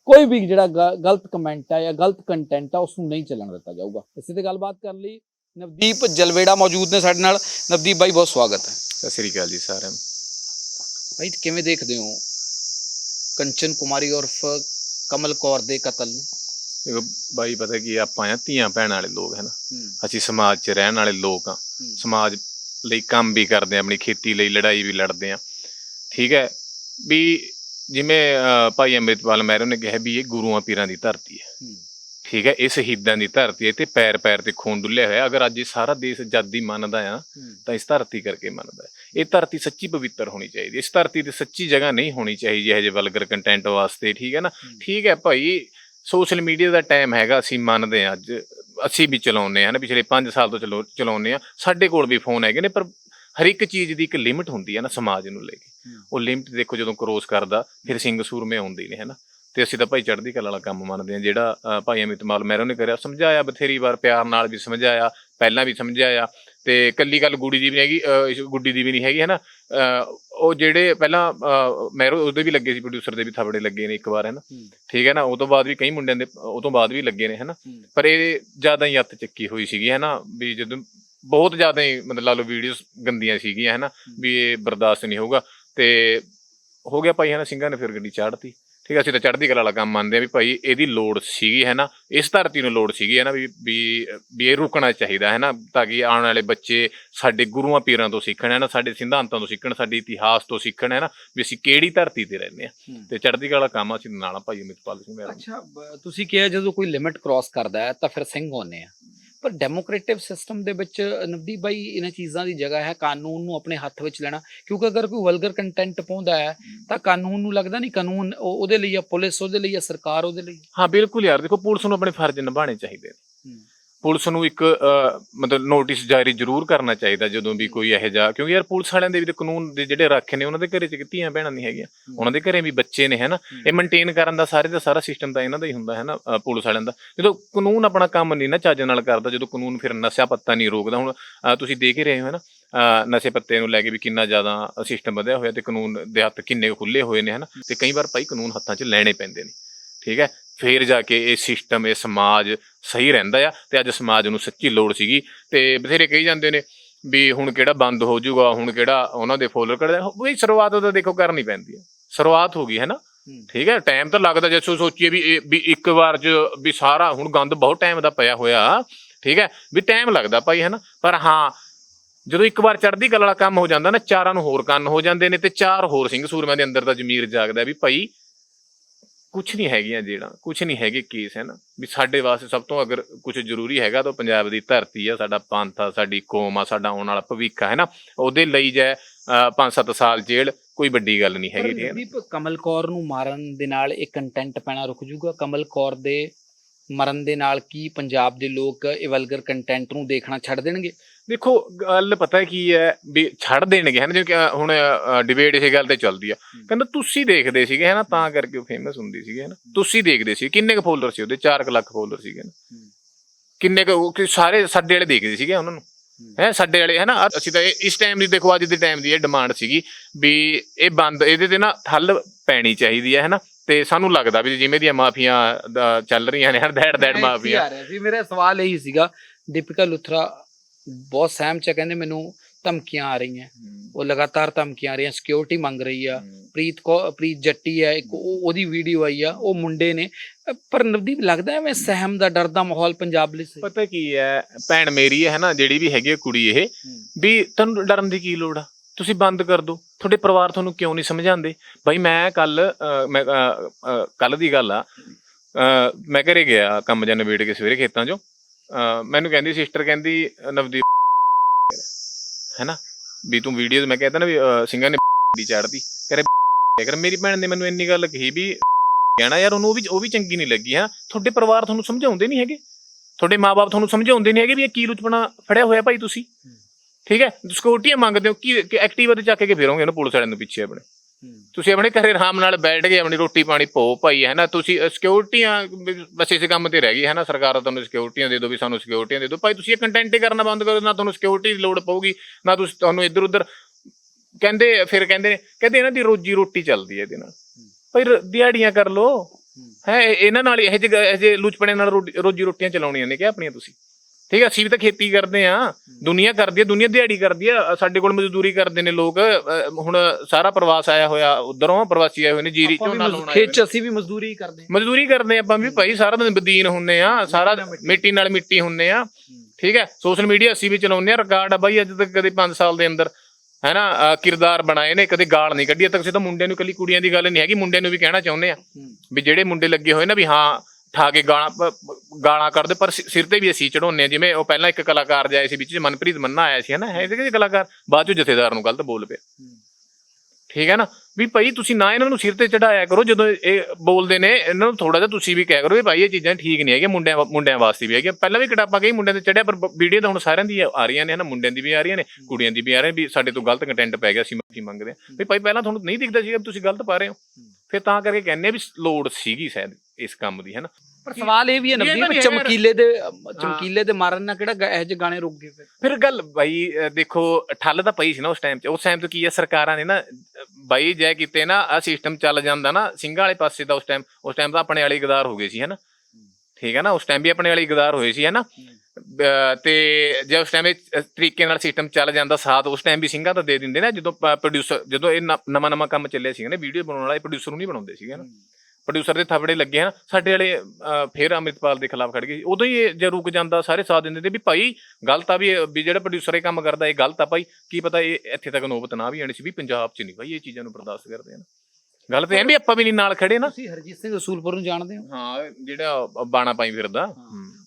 Speaker 3: ਕੋਈ ਵੀ ਜਿਹੜਾ ਗਲਤ ਕਮੈਂਟ ਹੈ ਜਾਂ ਗਲਤ ਕੰਟੈਂਟ ਹੈ ਉਸ ਨੂੰ ਨਹੀਂ ਚੱਲਣ ਦਿੱਤਾ ਜਾਊਗਾ। ਇਸੇ ਤੇ ਗੱਲਬਾਤ ਕਰਨ ਲਈ ਨਵਦੀਪ ਜਲਵੇੜਾ ਮੌਜੂਦ ਨੇ ਸਾਡੇ ਨਾਲ। ਨਵਦੀਪ ਬਾਈ ਬਹੁਤ ਸਵਾਗਤ ਹੈ।
Speaker 1: ਸਤਿ ਸ੍ਰੀ ਅਕਾਲ ਜੀ ਸਾਰਿਆਂ ਨੂੰ।
Speaker 2: ਭਾਈ ਕਿਵੇਂ ਦੇਖਦੇ ਹੋ ਕੰਚਨ ਕੁਮਾਰੀ ਉਰਫ ਕਮਲ ਕੌਰ ਦੇ ਕਤਲ ਨੂੰ?
Speaker 1: ਦੇਖੋ ਬਾਈ ਪਤਾ ਕੀ ਆਪਾਂ ਆ ਧੀਆਂ ਭੈਣਾਂ ਵਾਲੇ ਲੋਕ ਹਨ। ਅਸੀਂ ਸਮਾਜ 'ਚ ਰਹਿਣ ਵਾਲੇ ਲੋਕ ਆ। ਸਮਾਜ ਲਈ ਕੰਮ ਵੀ ਕਰਦੇ ਆ ਆਪਣੀ ਖੇਤੀ ਲਈ ਲੜਾਈ ਵੀ ਲੜਦੇ ਆ। ਠੀਕ ਹੈ ਵੀ ਜਿਵੇਂ ਅਹ, ਭਾਈ ਅੰਮ੍ਰਿਤਪਾਲ ਮਹਿਰੋ ਨੇ ਕਿਹਾ ਵੀ ਇਹ ਗੁਰੂਆਂ ਪੀਰਾਂ ਦੀ ਧਰਤੀ ਹੈ। ਠੀਕ ਹੈ ਇਹ ਸ਼ਹੀਦਾਂ ਦੀ ਧਰਤੀ ਹੈ ਤੇ ਪੈਰ ਪੈਰ ਤੇ ਖੂਨ ਡੁੱਲਿਆ ਹੋਇਆ। ਅਗਰ ਅੱਜ ਇਹ ਸਾਰਾ ਦੇਸ਼ ਆਜ਼ਾਦੀ ਮੰਨਦਾ ਆ ਤਾਂ ਇਸ ਧਰਤੀ ਕਰਕੇ ਮੰਨਦਾ ਹੈ। ਇਹ ਧਰਤੀ ਸੱਚੀ ਪਵਿੱਤਰ ਹੋਣੀ ਚਾਹੀਦੀ ਹੈ। ਇਸ ਧਰਤੀ ਤੇ ਸੱਚੀ ਜਗ੍ਹਾ ਨਹੀਂ ਹੋਣੀ ਚਾਹੀਦੀ ਇਹ ਜਿਹੇ ਵਲਗਰ ਕੰਟੈਂਟ ਵਾਸਤੇ ਠੀਕ ਹੈ ਨਾ? ਠੀਕ ਹੈ ਭਾਈ ਸੋਸ਼ਲ ਮੀਡੀਆ ਦਾ ਟਾਈਮ ਹੈਗਾ ਅਸੀਂ ਮੰਨਦੇ ਹਾਂ ਅੱਜ। ਅਸੀਂ ਵੀ ਚਲਾਉਂਦੇ ਹਾਂ ਨਾ ਪਿਛਲੇ 5 ਸਾਲ ਤੋਂ ਚਲੋ ਚਲਾਉਂਦੇ ਹਾਂ। ਸਾਡੇ ਕੋਲ ਵੀ ਫੋਨ ਹੈਗੇ ਨੇ ਪਰ ਹਰ ਇੱਕ ਚੀਜ਼ ਦੀ ਇੱਕ ਲਿਮਿਟ ਹੁੰਦੀ ਹੈ ਨਾ ਸਮਾਜ ਨੂੰ ਲੈ ਕੇ। ਉਹ ਲਿਮਿਟ ਦੇਖੋ ਜਦੋਂ ਕ੍ਰੋਸ ਕਰਦਾ ਫਿਰ ਸਿੰਘ ਸੂਰਮੇ ਆਉਂਦੇ ਨੇ ਹੈਨਾ। ਤੇ ਅਸੀਂ ਤਾਂ ਭਾਈ ਚੜ੍ਹਦੀ ਕਲਾ ਵਾਲਾ ਕੰਮ ਮੰਨਦੇ ਹਾਂ ਜਿਹੜਾ ਭਾਈ ਅਮਿਤਮਾਲ ਮਹਿਰੋ ਨੇ ਕਰਿਆ ਸਮਝਾਇਆ ਬਥੇਰੀ ਵਾਰ ਪਿਆਰ ਨਾਲ ਵੀ ਸਮਝਾਇਆ ਪਹਿਲਾਂ ਵੀ ਸਮਝਾਇਆ। ਤੇ ਕੱਲੀ ਗੱਲ ਗੁੜੀ ਦੀ ਵੀ ਨਹੀਂ ਹੈਗੀ ਗੁੱਡੀ ਦੀ ਵੀ ਨਹੀਂ ਹੈਗੀ ਹੈਨਾ? ਉਹ ਜਿਹੜੇ ਪਹਿਲਾਂ ਅ, ਮਹਿਰੋ ਉਹਦੇ ਵੀ ਲੱਗੇ ਸੀ ਪ੍ਰੋਡਿਊਸਰ ਦੇ ਵੀ ਥਾਪੜੇ ਲੱਗੇ ਨੇ ਇੱਕ ਵਾਰ ਹੈਨਾ? ਠੀਕ ਹੈ ਨਾ? ਉਹ ਤੋਂ ਬਾਅਦ ਵੀ ਕਈ ਮੁੰਡਿਆਂ ਦੇ ਉਹ ਤੋਂ ਬਾਅਦ ਵੀ ਲੱਗੇ ਨੇ ਹੈਨਾ? ਪਰ ਇਹ ਜ਼ਿਆਦਾ ਹੀ ਅੱਤ ਚੱਕੀ ਹੋਈ ਸੀਗੀ ਹੈਨਾ? ਵੀ ਜਦੋਂ ਬਹੁਤ ਜ਼ਿਆਦਾ ਹੀ ਮਤਲਬ ਲਾ ਲਓ ਵੀਡੀਓਜ਼ ਗੰਦੀਆਂ ਸੀਗੀਆਂ ਹੈਨਾ? ਵੀ ਇਹ ਬਰਦਾਸ਼ਤ ਨਹੀਂ ਹੋਊਗਾ। ਤੇ ਹੋ ਗਿਆ ਭਾਈ ਹੈਨਾ? ਸਿੰਘਾਂ ਨੇ ਫਿਰ ਗੱਡੀ ਚਾੜਤੀ ਠੀਕ ਹੈ ਅਸੀਂ ਤਾਂ ਚੜ੍ਹਦੀ ਕਲਾ ਵਾਲਾ ਕੰਮ ਮੰਨਦੇ ਆ ਵੀ ਭਾਈ ਇਹਦੀ ਲੋੜ ਸੀਗੀ ਹੈ ਨਾ? ਇਸ ਧਰਤੀ ਨੂੰ ਲੋੜ ਸੀਗੀ ਹੈ ਨਾ ਵੀ ਵੀ ਇਹ ਰੁਕਣਾ ਚਾਹੀਦਾ ਹੈ ਨਾ? ਤਾਂ ਕਿ ਆਉਣ ਵਾਲੇ ਬੱਚੇ ਸਾਡੇ ਗੁਰੂਆਂ ਪੀਰਾਂ ਤੋਂ ਸਿੱਖਣ ਹੈ ਨਾ? ਸਾਡੇ ਸਿਧਾਂਤਾਂ ਤੋਂ ਸਿੱਖਣ ਸਾਡੇ ਇਤਿਹਾਸ ਤੋਂ ਸਿੱਖਣ ਹੈ ਨਾ? ਵੀ ਅਸੀਂ ਕਿਹੜੀ ਧਰਤੀ ਤੇ ਰਹਿੰਦੇ ਆ। ਤੇ ਚੜ੍ਹਦੀ ਕਲਾ ਕੰਮ ਅਸੀਂ ਨਾਲ ਭਾਈ ਅਮਿਤਪਾਲ ਸਿੰਘ ਮਹਿਰਾ
Speaker 2: ਅੱਛਾ ਤੁਸੀਂ ਕਿਹਾ ਜਦੋਂ ਕੋਈ ਲਿਮਿਟ ਕ੍ਰਾਸ ਕਰਦਾ ਹੈ ਤਾਂ ਫਿਰ ਸਿੰਘ ਹੁੰਨੇ ਆ। ਪਰ ਡੈਮੋਕ੍ਰੇਟਿਵ ਸਿਸਟਮ ਦੇ ਵਿੱਚ ਨਵਦੀਪ ਬਾਈ ਇਹਨਾਂ ਚੀਜ਼ਾਂ ਦੀ ਜਗ੍ਹਾ ਹੈ ਕਾਨੂੰਨ ਨੂੰ ਆਪਣੇ ਹੱਥ ਵਿੱਚ ਲੈਣਾ। ਕਿਉਂਕਿ ਅਗਰ ਕੋਈ ਵਲਗਰ ਕੰਟੈਂਟ ਪਾਉਂਦਾ ਹੈ ਤਾਂ ਕਾਨੂੰਨ ਨੂੰ ਲੱਗਦਾ ਨਹੀਂ ਕਾਨੂੰਨ ਉਹ- ਉਹਦੇ ਲਈ ਆ ਪੁਲਿਸ ਉਹਦੇ ਲਈ ਆ ਸਰਕਾਰ ਉਹਦੇ ਲਈ।
Speaker 1: ਹਾਂ ਬਿਲਕੁਲ ਯਾਰ ਦੇਖੋ ਪੁਲਿਸ ਨੂੰ ਆਪਣੇ ਫਰਜ਼ ਨਿਭਾਉਣੇ ਚਾਹੀਦੇ ਨੇ। ਪੁਲਿਸ ਨੂੰ ਇੱਕ ਮਤਲਬ ਨੋਟਿਸ ਜਾਰੀ ਜ਼ਰੂਰ ਕਰਨਾ ਚਾਹੀਦਾ ਜਦੋਂ ਵੀ ਕੋਈ ਇਹੋ ਜਿਹਾ ਕਿਉਂਕਿ ਯਾਰ ਪੁਲਿਸ ਵਾਲਿਆਂ ਦੇ ਵੀ ਤਾਂ ਕਾਨੂੰਨ ਦੇ ਜਿਹੜੇ ਰੱਖੇ ਨੇ ਉਹਨਾਂ ਦੇ ਘਰੇ ਚ ਧੀਆਂ ਭੈਣਾਂ ਨਹੀਂ ਹੈਗੀਆਂ। ਉਹਨਾਂ ਦੇ ਘਰੇ ਵੀ ਬੱਚੇ ਨੇ ਹੈਨਾ। ਇਹ ਮੇਨਟੇਨ ਕਰਨ ਦਾ ਸਾਰੇ ਦਾ ਸਾਰਾ ਸਿਸਟਮ ਤਾਂ ਇਹਨਾਂ ਦਾ ਹੀ ਹੁੰਦਾ ਹੈ ਨਾ ਅ, ਪੁਲਿਸ ਵਾਲਿਆਂ ਦਾ। ਜਦੋਂ ਕਾਨੂੰਨ ਆਪਣਾ ਕੰਮ ਨਹੀਂ ਨਾ ਚੱਜ ਨਾਲ ਕਰਦਾ ਜਦੋਂ ਕਾਨੂੰਨ ਫਿਰ ਨਸ਼ਾ ਪੱਤਾ ਨਹੀਂ ਰੋਕਦਾ ਹੁਣ ਤੁਸੀਂ ਦੇਖ ਹੀ ਰਹੇ ਹੋ ਹੈ ਨਾ ਅ, ਨਸ਼ੇ ਪੱਤੇ ਨੂੰ ਲੈ ਕੇ ਵੀ ਕਿੰਨਾ ਜ਼ਿਆਦਾ ਸਿਸਟਮ ਵਧਿਆ ਹੋਇਆ ਤੇ ਕਾਨੂੰਨ ਦੇ ਹੱਥ ਕਿੰਨੇ ਖੁੱਲੇ ਹੋਏ ਨੇ ਹਨਾ। ਤੇ ਕਈ ਵਾਰ ਭਾਈ ਕਾਨੂੰਨ ਹੱਥਾਂ 'ਚ ਲੈਣੇ ਪੈਂਦੇ ਨੇ ਠੀਕ ਹੈ। ਫੇਰ ਜਾ ਕੇ ਇਹ ਸਿਸਟਮ ਇਹ ਸਮਾਜ ਸਹੀ ਰਹਿੰਦਾ ਆ ਤੇ ਅੱਜ ਸਮਾਜ ਨੂੰ ਸੱਚੀ ਲੋੜ ਸੀਗੀ ਤੇ ਬਥੇਰੇ ਕਹੀ ਜਾਂਦੇ ਨੇ ਵੀ ਹੁਣ ਕਿਹੜਾ ਬੰਦ ਹੋ ਜਾਊਗਾ ਹੁਣ ਕਿਹੜਾ ਉਹਨਾਂ ਦੇ ਫੋਲੋਅਰ ਕੱਢਦਾ ਬਈ ਸ਼ੁਰੂਆਤ ਤਾਂ ਦੇਖੋ ਕਰਨੀ ਪੈਂਦੀ ਹੈ ਸ਼ੁਰੂਆਤ ਹੋ ਗਈ ਹੈ ਨਾ? ਠੀਕ ਹੈ ਟਾਈਮ ਤਾਂ ਲੱਗਦਾ ਜੇ ਸੋ ਸੋਚੀਏ ਵੀ ਇਹ ਵੀ ਇੱਕ ਵਾਰ ਚ ਵੀ ਸਾਰਾ ਹੁਣ ਗੰਦ ਬਹੁਤ ਟਾਈਮ ਦਾ ਪਿਆ ਹੋਇਆ ਠੀਕ ਹੈ? ਵੀ ਟਾਈਮ ਲੱਗਦਾ ਭਾਈ ਹੈ ਨਾ? ਪਰ ਹਾਂ ਜਦੋਂ ਇੱਕ ਵਾਰ ਚੜ੍ਹਦੀ ਕਲਾ ਵਾਲਾ ਕੰਮ ਹੋ ਜਾਂਦਾ ਨਾ ਚਾਰਾਂ ਨੂੰ ਹੋਰ ਕੰਨ ਹੋ ਜਾਂਦੇ ਨੇ ਤੇ ਚਾਰ ਹੋਰ ਸਿੰਘ ਸੂਰਮਿਆਂ ਦੇ ਅੰਦਰ ਦਾ ਜ਼ਮੀਰ ਜਾਗਦਾ ਵੀ ਭਾਈ ਕੁਝ ਨਹੀਂ ਹੈਗੀਆਂ ਜਿਹੜਾ ਕੁਝ ਨਹੀਂ ਹੈਗੇ ਕੇਸ ਹੈ ਨਾ ਵੀ ਸਾਡੇ ਵਾਸਤੇ ਸਭ ਤੋਂ ਅਗਰ ਕੁਝ ਜ਼ਰੂਰੀ ਹੈਗਾ ਤਾਂ ਪੰਜਾਬ ਦੀ ਧਰਤੀ ਆ ਸਾਡਾ ਪੰਥ ਆ ਸਾਡੀ ਕੌਮ ਆ ਸਾਡਾ ਆਉਣ ਵਾਲਾ ਭਵਿੱਖ ਆ, ਹੈ ਨਾ ਉਹਦੇ ਲਈ ਜੈ 5-7 ਸਾਲ ਜੇਲ੍ਹ ਕੋਈ ਵੱਡੀ ਗੱਲ ਨਹੀਂ ਹੈਗੀ ਜੀ
Speaker 2: ਦੀਪ ਕਮਲ ਕੌਰ ਨੂੰ ਮਾਰਨ ਦੇ ਨਾਲ ਇਹ ਕੰਟੈਂਟ ਪੈਣਾ ਰੁਕ ਜੂਗਾ ਕਮਲ ਕੌਰ ਦੇ ਮਰਨ ਦੇ ਨਾਲ ਕੀ ਪੰਜਾਬ ਦੇ ਲੋਕ ਇਹ ਵਲਗਰ ਕੰਟੈਂਟ ਨੂੰ ਦੇਖਣਾ ਛੱਡ ਦੇਣਗੇ?
Speaker 1: ਦੇਖੋ ਗੱਲ ਪਤਾ ਕੀ ਹੈ ਵੀ ਛੱਡ ਦੇਣਗੇ ਹੈ ਨਾ ਜਿਵੇਂ ਹੁਣ ਡਿਬੇਟ ਇਸੇ ਗੱਲ ਤੇ ਚੱਲਦੀ ਆ। ਕਹਿੰਦਾ ਤੁਸੀਂ ਦੇਖਦੇ ਸੀਗੇ ਹੈ ਨਾ ਤਾਂ ਕਰਕੇ ਉਹ ਫੇਮਸ ਹੁੰਦੀ ਸੀਗੀ ਹੈ। ਨਾ ਤੁਸੀਂ ਦੇਖਦੇ ਸੀ। ਕਿੰਨੇ ਕੁ ਫੋਲੋਅਰ ਸੀ ਉਹਦੇ? 4 ਲੱਖ ਫੋਲੋਅਰ ਸੀਗੇ ਨਾ ਕਿੰਨੇ ਕੁ ਸਾਰੇ ਸਾਡੇ ਵਾਲੇ ਦੇਖਦੇ ਸੀਗੇ ਉਹਨਾਂ ਨੂੰ ਹੈ। ਸਾਡੇ ਵਾਲੇ ਹੈ ਨਾ ਅਸੀਂ ਤਾਂ ਇਹ- ਇਸ ਟਾਈਮ ਦੀ ਦੇਖੋ ਅੱਜ ਦੇ ਟਾਈਮ ਦੀ ਇਹ ਡਿਮਾਂਡ ਸੀਗੀ ਵੀ ਇਹ ਬੰਦ ਇਹਦੇ ਤੇ ਨਾ ਠੱਲ ਪੈਣੀ ਚਾਹੀਦੀ ਹੈ ਹੈ ਨਾ ਤੇ ਸਾਨੂੰ ਲੱਗਦਾ ਵੀ ਜਿਵੇਂ ਦੀਆਂ ਮਾਫੀਆਂ ਚੱਲ ਰਹੀਆਂ ਨੇ ਹਰ ਦੈੜ ਦੈੜ ਮਾਫੀਆਂ।
Speaker 2: ਸੀ। ਮੇਰਾ ਸਵਾਲ ਇਹੀ ਸੀਗਾ ਦੀਪਿਕਾ ਲੁਥਰਾ ਬਹੁਤ ਸਹਿਮ ਚ ਕਹਿੰਦੇ ਮੈਨੂੰ ਧਮਕੀਆਂ ਆ ਰਹੀਆਂ। ਉਹ ਲਗਾਤਾਰ ਧਮਕੀਆਂ ਆ ਰਹੀਆਂ ਸਿਕਿਉਰਿਟੀ ਮੰਗ ਰਹੀ ਆ। ਪ੍ਰੀਤ ਕੋ ਪ੍ਰੀਤ ਜੱਟੀ ਹੈ ਇੱਕ ਉਹ- ਉਹਦੀ ਵੀਡੀਓ ਆਈ ਆ ਉਹ ਮੁੰਡੇ ਨੇ ਪਰ ਨਵਦੀਪ ਲੱਗਦਾ ਐਵੇਂ ਸਹਿਮ ਦਾ ਡਰ ਦਾ ਮਾਹੌਲ ਪੰਜਾਬ ਲਈ
Speaker 1: ਪਤਾ ਕੀ ਹੈ ਭੈਣ ਮੇਰੀ ਹੈ ਨਾ ਜਿਹੜੀ ਵੀ ਹੈਗੀ ਹੈ ਕੁੜੀ ਇਹ ਵੀ ਤੁਹਾਨੂੰ ਡਰਨ ਦੀ ਕੀ ਲੋੜ ਆ? ਤੁਸੀਂ ਬੰਦ ਕਰ ਦਿਓ ਤੁਹਾਡੇ ਪਰਿਵਾਰ ਤੁਹਾਨੂੰ ਕਿਉਂ ਨਹੀਂ ਸਮਝਾਉਂਦੇ? ਭਾਈ ਮੈਂ ਕੱਲ ਮੈਂ ਕੱਲ ਦੀ ਗੱਲ ਆ ਮੈਂ ਘਰੇ ਗਿਆ ਕੰਮ ਜਨ ਨਵੇੜ ਕੇ ਸਵੇਰੇ ਖੇਤਾਂ 'ਚੋਂ। ਮੈਨੂੰ ਕਹਿੰਦੀ ਸਿਸਟਰ ਕਹਿੰਦੀ ਨਵਦੀਪ ਹੈਨਾ? ਵੀ ਤੂੰ ਵੀਡੀਓ ਮੈਂ ਕਹਿੰਦਾ ਨਾ ਵੀ ਸਿੰਘਾਂ ਨੇ ਦੀ ਚੜਦੀ ਕਰੇ ਕਰ ਮੇਰੀ ਭੈਣ ਨੇ ਮੈਨੂੰ ਇੰਨੀ ਗੱਲ ਕਹੀ ਵੀ ਕਹਿਣਾ ਯਾਰ ਉਹਨੂੰ ਉਹ ਵੀ ਉਹ ਵੀ ਚੰਗੀ ਨਹੀਂ ਲੱਗੀ ਹਾਂ? ਤੁਹਾਡੇ ਪਰਿਵਾਰ ਤੁਹਾਨੂੰ ਸਮਝਾਉਂਦੇ ਨਹੀਂ ਹੈਗੇ? ਤੁਹਾਡੇ ਮਾਪੇ ਤੁਹਾਨੂੰ ਸਮਝਾਉਂਦੇ ਨਹੀਂ ਹੈਗੇ ਵੀ ਇਹ ਕੀ ਲੁਚਪਣਾ ਫੜਿਆ ਹੋਇਆ ਭਾਈ ਤੁਸੀਂ? ਠੀਕ ਹੈ? ਸਿਕਿਉਰਟੀਆਂ ਮੰਗਦੇ ਹੋ ਕੀ ਐਕਟਿਵਾ ਤੇ ਚੱਕ ਕੇ ਫਿਰੋਗੇ ਇਹਨੂੰ ਪੁਲਿਸ ਵਾਲਿਆਂ ਨੂੰ ਪਿੱਛੇ ਆਪਣੇ? ਤੁਸੀਂ ਆਪਣੇ ਘਰੇ ਆਰਾਮ ਨਾਲ ਬੈਠ ਕੇ ਆਪਣੀ ਰੋਟੀ ਪਾਣੀ ਭੋ ਭਾਈ ਹੈ ਨਾ? ਤੁਸੀਂ ਸਿਕਿਉਰਟੀਆਂ ਬਸ ਇਸੇ ਕੰਮ ਤੇ ਰਹਿ ਗਈ ਹੈ ਨਾ? ਸਰਕਾਰ ਤੁਹਾਨੂੰ ਸਿਕਿਉਰਟੀਆਂ ਦੇ ਦਿਓ ਵੀ ਸਾਨੂੰ ਸਿਕਿਉਰਟੀਆਂ ਦੇ ਦਿਓ। ਭਾਈ ਤੁਸੀਂ ਇਹ ਕੰਟੈਂਟ ਹੀ ਕਰਨਾ ਬੰਦ ਕਰੋ ਨਾ ਤੁਹਾਨੂੰ ਸਿਕਿਉਰਿਟੀ ਦੀ ਲੋੜ ਪਊਗੀ ਨਾ ਤੁਸੀਂ ਤੁਹਾਨੂੰ ਇੱਧਰ ਉੱਧਰ ਕਹਿੰਦੇ ਫਿਰ ਕਹਿੰਦੇ ਕਹਿੰਦੇ ਇਹਨਾਂ ਦੀ ਰੋਜੀ ਰੋਟੀ ਚੱਲਦੀ ਹੈ ਇਹਦੇ ਨਾਲ। ਭਾਈ ਦਿਹਾੜੀਆਂ ਕਰ ਲੋ ਹੈ। ਇਹਨਾਂ ਨਾਲ ਹੀ ਇਹ ਜਿਹੇ ਲੁਚਪਣੇ ਨਾਲ ਰੋਜੀ ਰੋਟੀਆਂ ਚਲਾਉਣੀਆਂ ਨੇ ਕਿ ਆਪਣੀਆਂ ਤੁਸੀਂ? ਠੀਕ ਹੈ ਅਸੀਂ ਵੀ ਤਾਂ ਖੇਤੀ ਕਰਦੇ ਆ। ਦੁਨੀਆ ਕਰਦੀ ਹੈ ਦੁਨੀਆ ਦਿਹਾੜੀ ਕਰਦੀ ਹੈ ਸਾਡੇ ਕੋਲ ਮਜ਼ਦੂਰੀ ਕਰਦੇ ਨੇ ਲੋਕ। ਅ, ਹੁਣ ਸਾਰਾ ਪ੍ਰਵਾਸ ਆਇਆ ਹੋਇਆ ਉਧਰੋਂ ਪ੍ਰਵਾਸੀ ਆਏ ਹੋਏ ਨੇ ਜੀਰੀ ਝੋਨਾ ਲਾਉਣ
Speaker 2: ਖੇਤ ਚ ਅਸੀਂ ਵੀ ਮਜ਼ਦੂਰੀ ਕਰਦੇ।
Speaker 1: ਮਜ਼ਦੂਰੀ ਕਰਦੇ ਆਪਾਂ ਵੀ ਭਾਈ ਸਾਰਾ ਦਿਨ ਬਦੀਨ ਹੁੰਨੇ ਆ ਸਾਰਾ ਮਿੱਟੀ। ਨਾਲ ਮਿੱਟੀ ਹੁੰਨੇ ਆ। ਠੀਕ ਹੈ ਸੋਸ਼ਲ ਮੀਡੀਆ ਅਸੀਂ ਵੀ ਚਲਾਉਂਦੇ ਆ ਰਿਕਾਰਡ ਆ ਬਾਈ ਅੱਜ ਤੱਕ ਕਦੇ 5 ਸਾਲ ਦੇ ਅੰਦਰ ਹੈਨਾ ਅ, ਕਿਰਦਾਰ ਬਣਾਏ ਨੇ ਕਦੇ ਗਾਲ ਨਹੀਂ ਕੱਢੀ ਅੱਜ ਤੱਕ ਸਿੱਧਾ ਮੁੰਡਿਆਂ ਨੂੰ ਇਕੱਲੀ ਕੁੜੀਆਂ ਦੀ ਗੱਲ ਨਹੀਂ ਹੈਗੀ ਮੁੰਡਿਆਂ ਨੂੰ ਵੀ ਕਹਿਣਾ ਚਾਹੁੰਦੇ ਆ ਵੀ ਜਿਹੜੇ ਮੁੰਡੇ ਲੱਗੇ ਹੋਏ ਨਾ ਵੀ ਹਾਂ ਠਾ ਕੇ ਗਾਲਾਂ ਪ- ਗਾਲਾਂ ਕੱਢਦੇ ਪਰ ਸਿ- ਸਿਰ ਤੇ ਵੀ ਅਸੀਂ ਚੜਾਉਂਦੇ ਆ ਜਿਵੇਂ ਉਹ ਪਹਿਲਾਂ ਇੱਕ ਕਲਾਕਾਰ ਜਾਏ ਸੀ ਵਿੱਚ ਮਨਪ੍ਰੀਤ ਮੰਨਾ ਆਇਆ ਸੀ ਹਨਾ? ਹੈ ਸੀ ਕਲਾਕਾਰ ਬਾਅਦ ਚੋਂ ਜਥੇਦਾਰ ਨੂੰ ਗਲਤ ਬੋਲ ਪਿਆ। ਠੀਕ ਹੈ ਨਾ? ਵੀ ਭਾਈ ਤੁਸੀਂ ਨਾ ਇਹਨਾਂ ਨੂੰ ਸਿਰ ਤੇ ਚੜਾਇਆ ਕਰੋ ਜਦੋਂ ਇਹ ਬੋਲਦੇ ਨੇ ਇਹਨਾਂ ਨੂੰ ਥੋੜਾ ਜਿਹਾ ਤੁਸੀਂ ਵੀ ਕਹਿ ਕਰੋ ਵੀ ਭਾਈ ਇਹ ਚੀਜ਼ਾਂ ਠੀਕ ਨਹੀਂ ਹੈਗੀਆਂ ਮੁੰਡਿਆਂ ਮੁੰਡਿਆਂ ਵਾਸਤੇ ਵੀ ਹੈਗੀਆਂ। ਪਹਿਲਾਂ ਵੀ ਕਿਤਾਬਾਂ ਕਈ ਮੁੰਡਿਆਂ ਤੇ ਚੜਿਆ ਪਰ ਵੀਡੀਓ ਤਾਂ ਹੁਣ ਸਾਰਿਆਂ ਦੀ ਆ ਰਹੀਆਂ ਨੇ ਹਨਾ? ਮੁੰਡਿਆਂ ਦੀ ਵੀ ਆ ਰਹੀਆਂ ਨੇ ਕੁੜੀਆਂ ਦੀ ਵੀ ਆ ਰਹੀਆਂ ਵੀ ਸਾਡੇ ਤੋਂ ਗਲਤ ਕੰਟੈਂਟ ਪੈ ਗਿਆ ਅਸੀਂ ਮਾਫੀ ਮੰਗਦੇ ਹਾਂ। ਵੀ ਭਾਈ ਪਹਿਲਾਂ ਤੁਹਾਨੂੰ ਨਹੀਂ ਦਿਖਦਾ ਸੀਗਾ ਵੀ ਤੁਸੀਂ ਗਲਤ ਪਾ ਰਹੇ ਹੋ। ਫਿਰ ਤਾਂ ਕਰਕੇ ਕਹਿੰਦੇ ਆ ਵੀ ਲੋੜ ਸੀਗੀ ਸ਼ਾਇਦ। ਇਸ ਕੰਮ ਦੀ ਹਨਾ?
Speaker 2: ਪਰ ਸਵਾਲ ਇਹ ਵੀ ਹੈ ਨਵਦੀਪ
Speaker 1: ਹੈ ਯਾਰ।
Speaker 2: ਚਮਕੀਲੇ ਦੇ ਚਮਕੀਲੇ ਦੇ ਮਾਰਨ ਨਾਲ ਕਿਹੜਾ ਇਹੋ ਜਿਹੇ ਗਾਣੇ ਰੁਕ ਗਏ ਫਿਰ?
Speaker 1: ਫਿਰ ਗੱਲ ਬਾਈ ਦੇਖੋ ਠੱਲ ਤਾਂ ਪਈ ਸੀ ਨਾ ਉਸ ਟਾਈਮ 'ਚ ਉਸ ਟਾਈਮ ਤੋਂ ਕੀ ਹੈ ਸਰਕਾਰਾਂ ਨੇ ਨਾ ਬਾਈ ਜੈ ਕੀਤੇ ਨਾ ਆ ਸਿਸਟਮ ਚੱਲ ਜਾਂਦਾ ਨਾ ਸਿੰਘਾਂ ਵਾਲੇ ਪਾਸੇ ਦਾ ਉਸ ਟਾਈਮ ਉਸ ਟਾਈਮ ਤਾਂ ਆਪਣੇ ਵਾਲੇ ਗਦਾਰ ਹੋ ਗਏ ਸੀ ਹਨਾ? ਠੀਕ ਹੈ ਨਾ? ਉਸ ਟਾਈਮ ਵੀ ਆਪਣੇ ਵਾਲੇ ਗਦਾਰ ਹੋਏ ਸੀ ਹਨਾ? ਅਹ ਤੇ ਜੇ ਉਸ ਟਾਈਮ ਤਰੀਕੇ ਨਾਲ ਸਿਸਟਮ ਚੱਲ ਜਾਂਦਾ ਸਾਥ ਉਸ ਟਾਈਮ ਵੀ ਸਿੰਘਾਂ ਤਾਂ ਦੇ ਦਿੰਦੇ ਨਾ ਜਦੋਂ ਪ੍ਰੋਡਿਊਸਰ ਜਦੋਂ ਇਹ ਨਵਾਂ ਨਵਾਂ ਕੰਮ ਚੱਲਿਆ ਸੀਗਾ ਨਾ ਵੀਡੀਓ ਬਣਾਉਣ ਵਾਲਾ ਪ੍ਰੋਡਿਊਸਰ ਨੂੰ ਨਹੀਂ ਬਣਾਉਂਦੇ ਸੀਗੇ ਨਾ ਪ੍ਰੋਡਿਊਸਰ ਦੇ ਥਾਪੜੇ ਲੱਗੇ ਹਨ ਸਾਡੇ ਵਾਲੇ ਅਹ, ਫਿਰ ਅੰਮ੍ਰਿਤਪਾਲ ਦੇ ਖਿਲਾਫ ਖੜ ਗਏ। ਉਦੋਂ ਹੀ ਇਹ ਜੇ ਰੁਕ ਜਾਂਦਾ ਸਾਰੇ ਸਾਥ ਦਿੰਦੇ ਤੇ ਵੀ ਭਾਈ ਗਲਤ ਆ ਵੀ ਵੀ ਜਿਹੜਾ ਪ੍ਰੋਡਿਊਸਰ ਇਹ ਕੰਮ ਕਰਦਾ ਇਹ ਗਲਤ ਆ ਭਾਈ। ਕੀ ਪਤਾ ਇਹ ਇੱਥੇ ਤੱਕ ਨੋਬਤ ਨਾ ਵੀ ਆਣੀ ਸੀ ਵੀ ਪੰਜਾਬ 'ਚ ਨਹੀਂ ਭਾਈ ਇਹ ਚੀਜ਼ਾਂ ਨੂੰ ਬਰਦਾਸ਼ਤ ਕਰਦੇ ਹਨ। ਗੱਲ ਤੇ ਇਹ ਵੀ ਆਪਾਂ ਵੀ ਨਹੀਂ ਨਾਲ ਖੜੇ ਨਾ।
Speaker 2: ਤੁਸੀਂ ਹਰਜੀਤ ਸਿੰਘ ਰਸੂਲਪੁਰ ਨੂੰ ਜਾਣਦੇ ਹੋ?
Speaker 1: ਹਾਂ ਜਿਹੜਾ ਬਾਣਾ ਪਾਈ ਫਿਰਦਾ।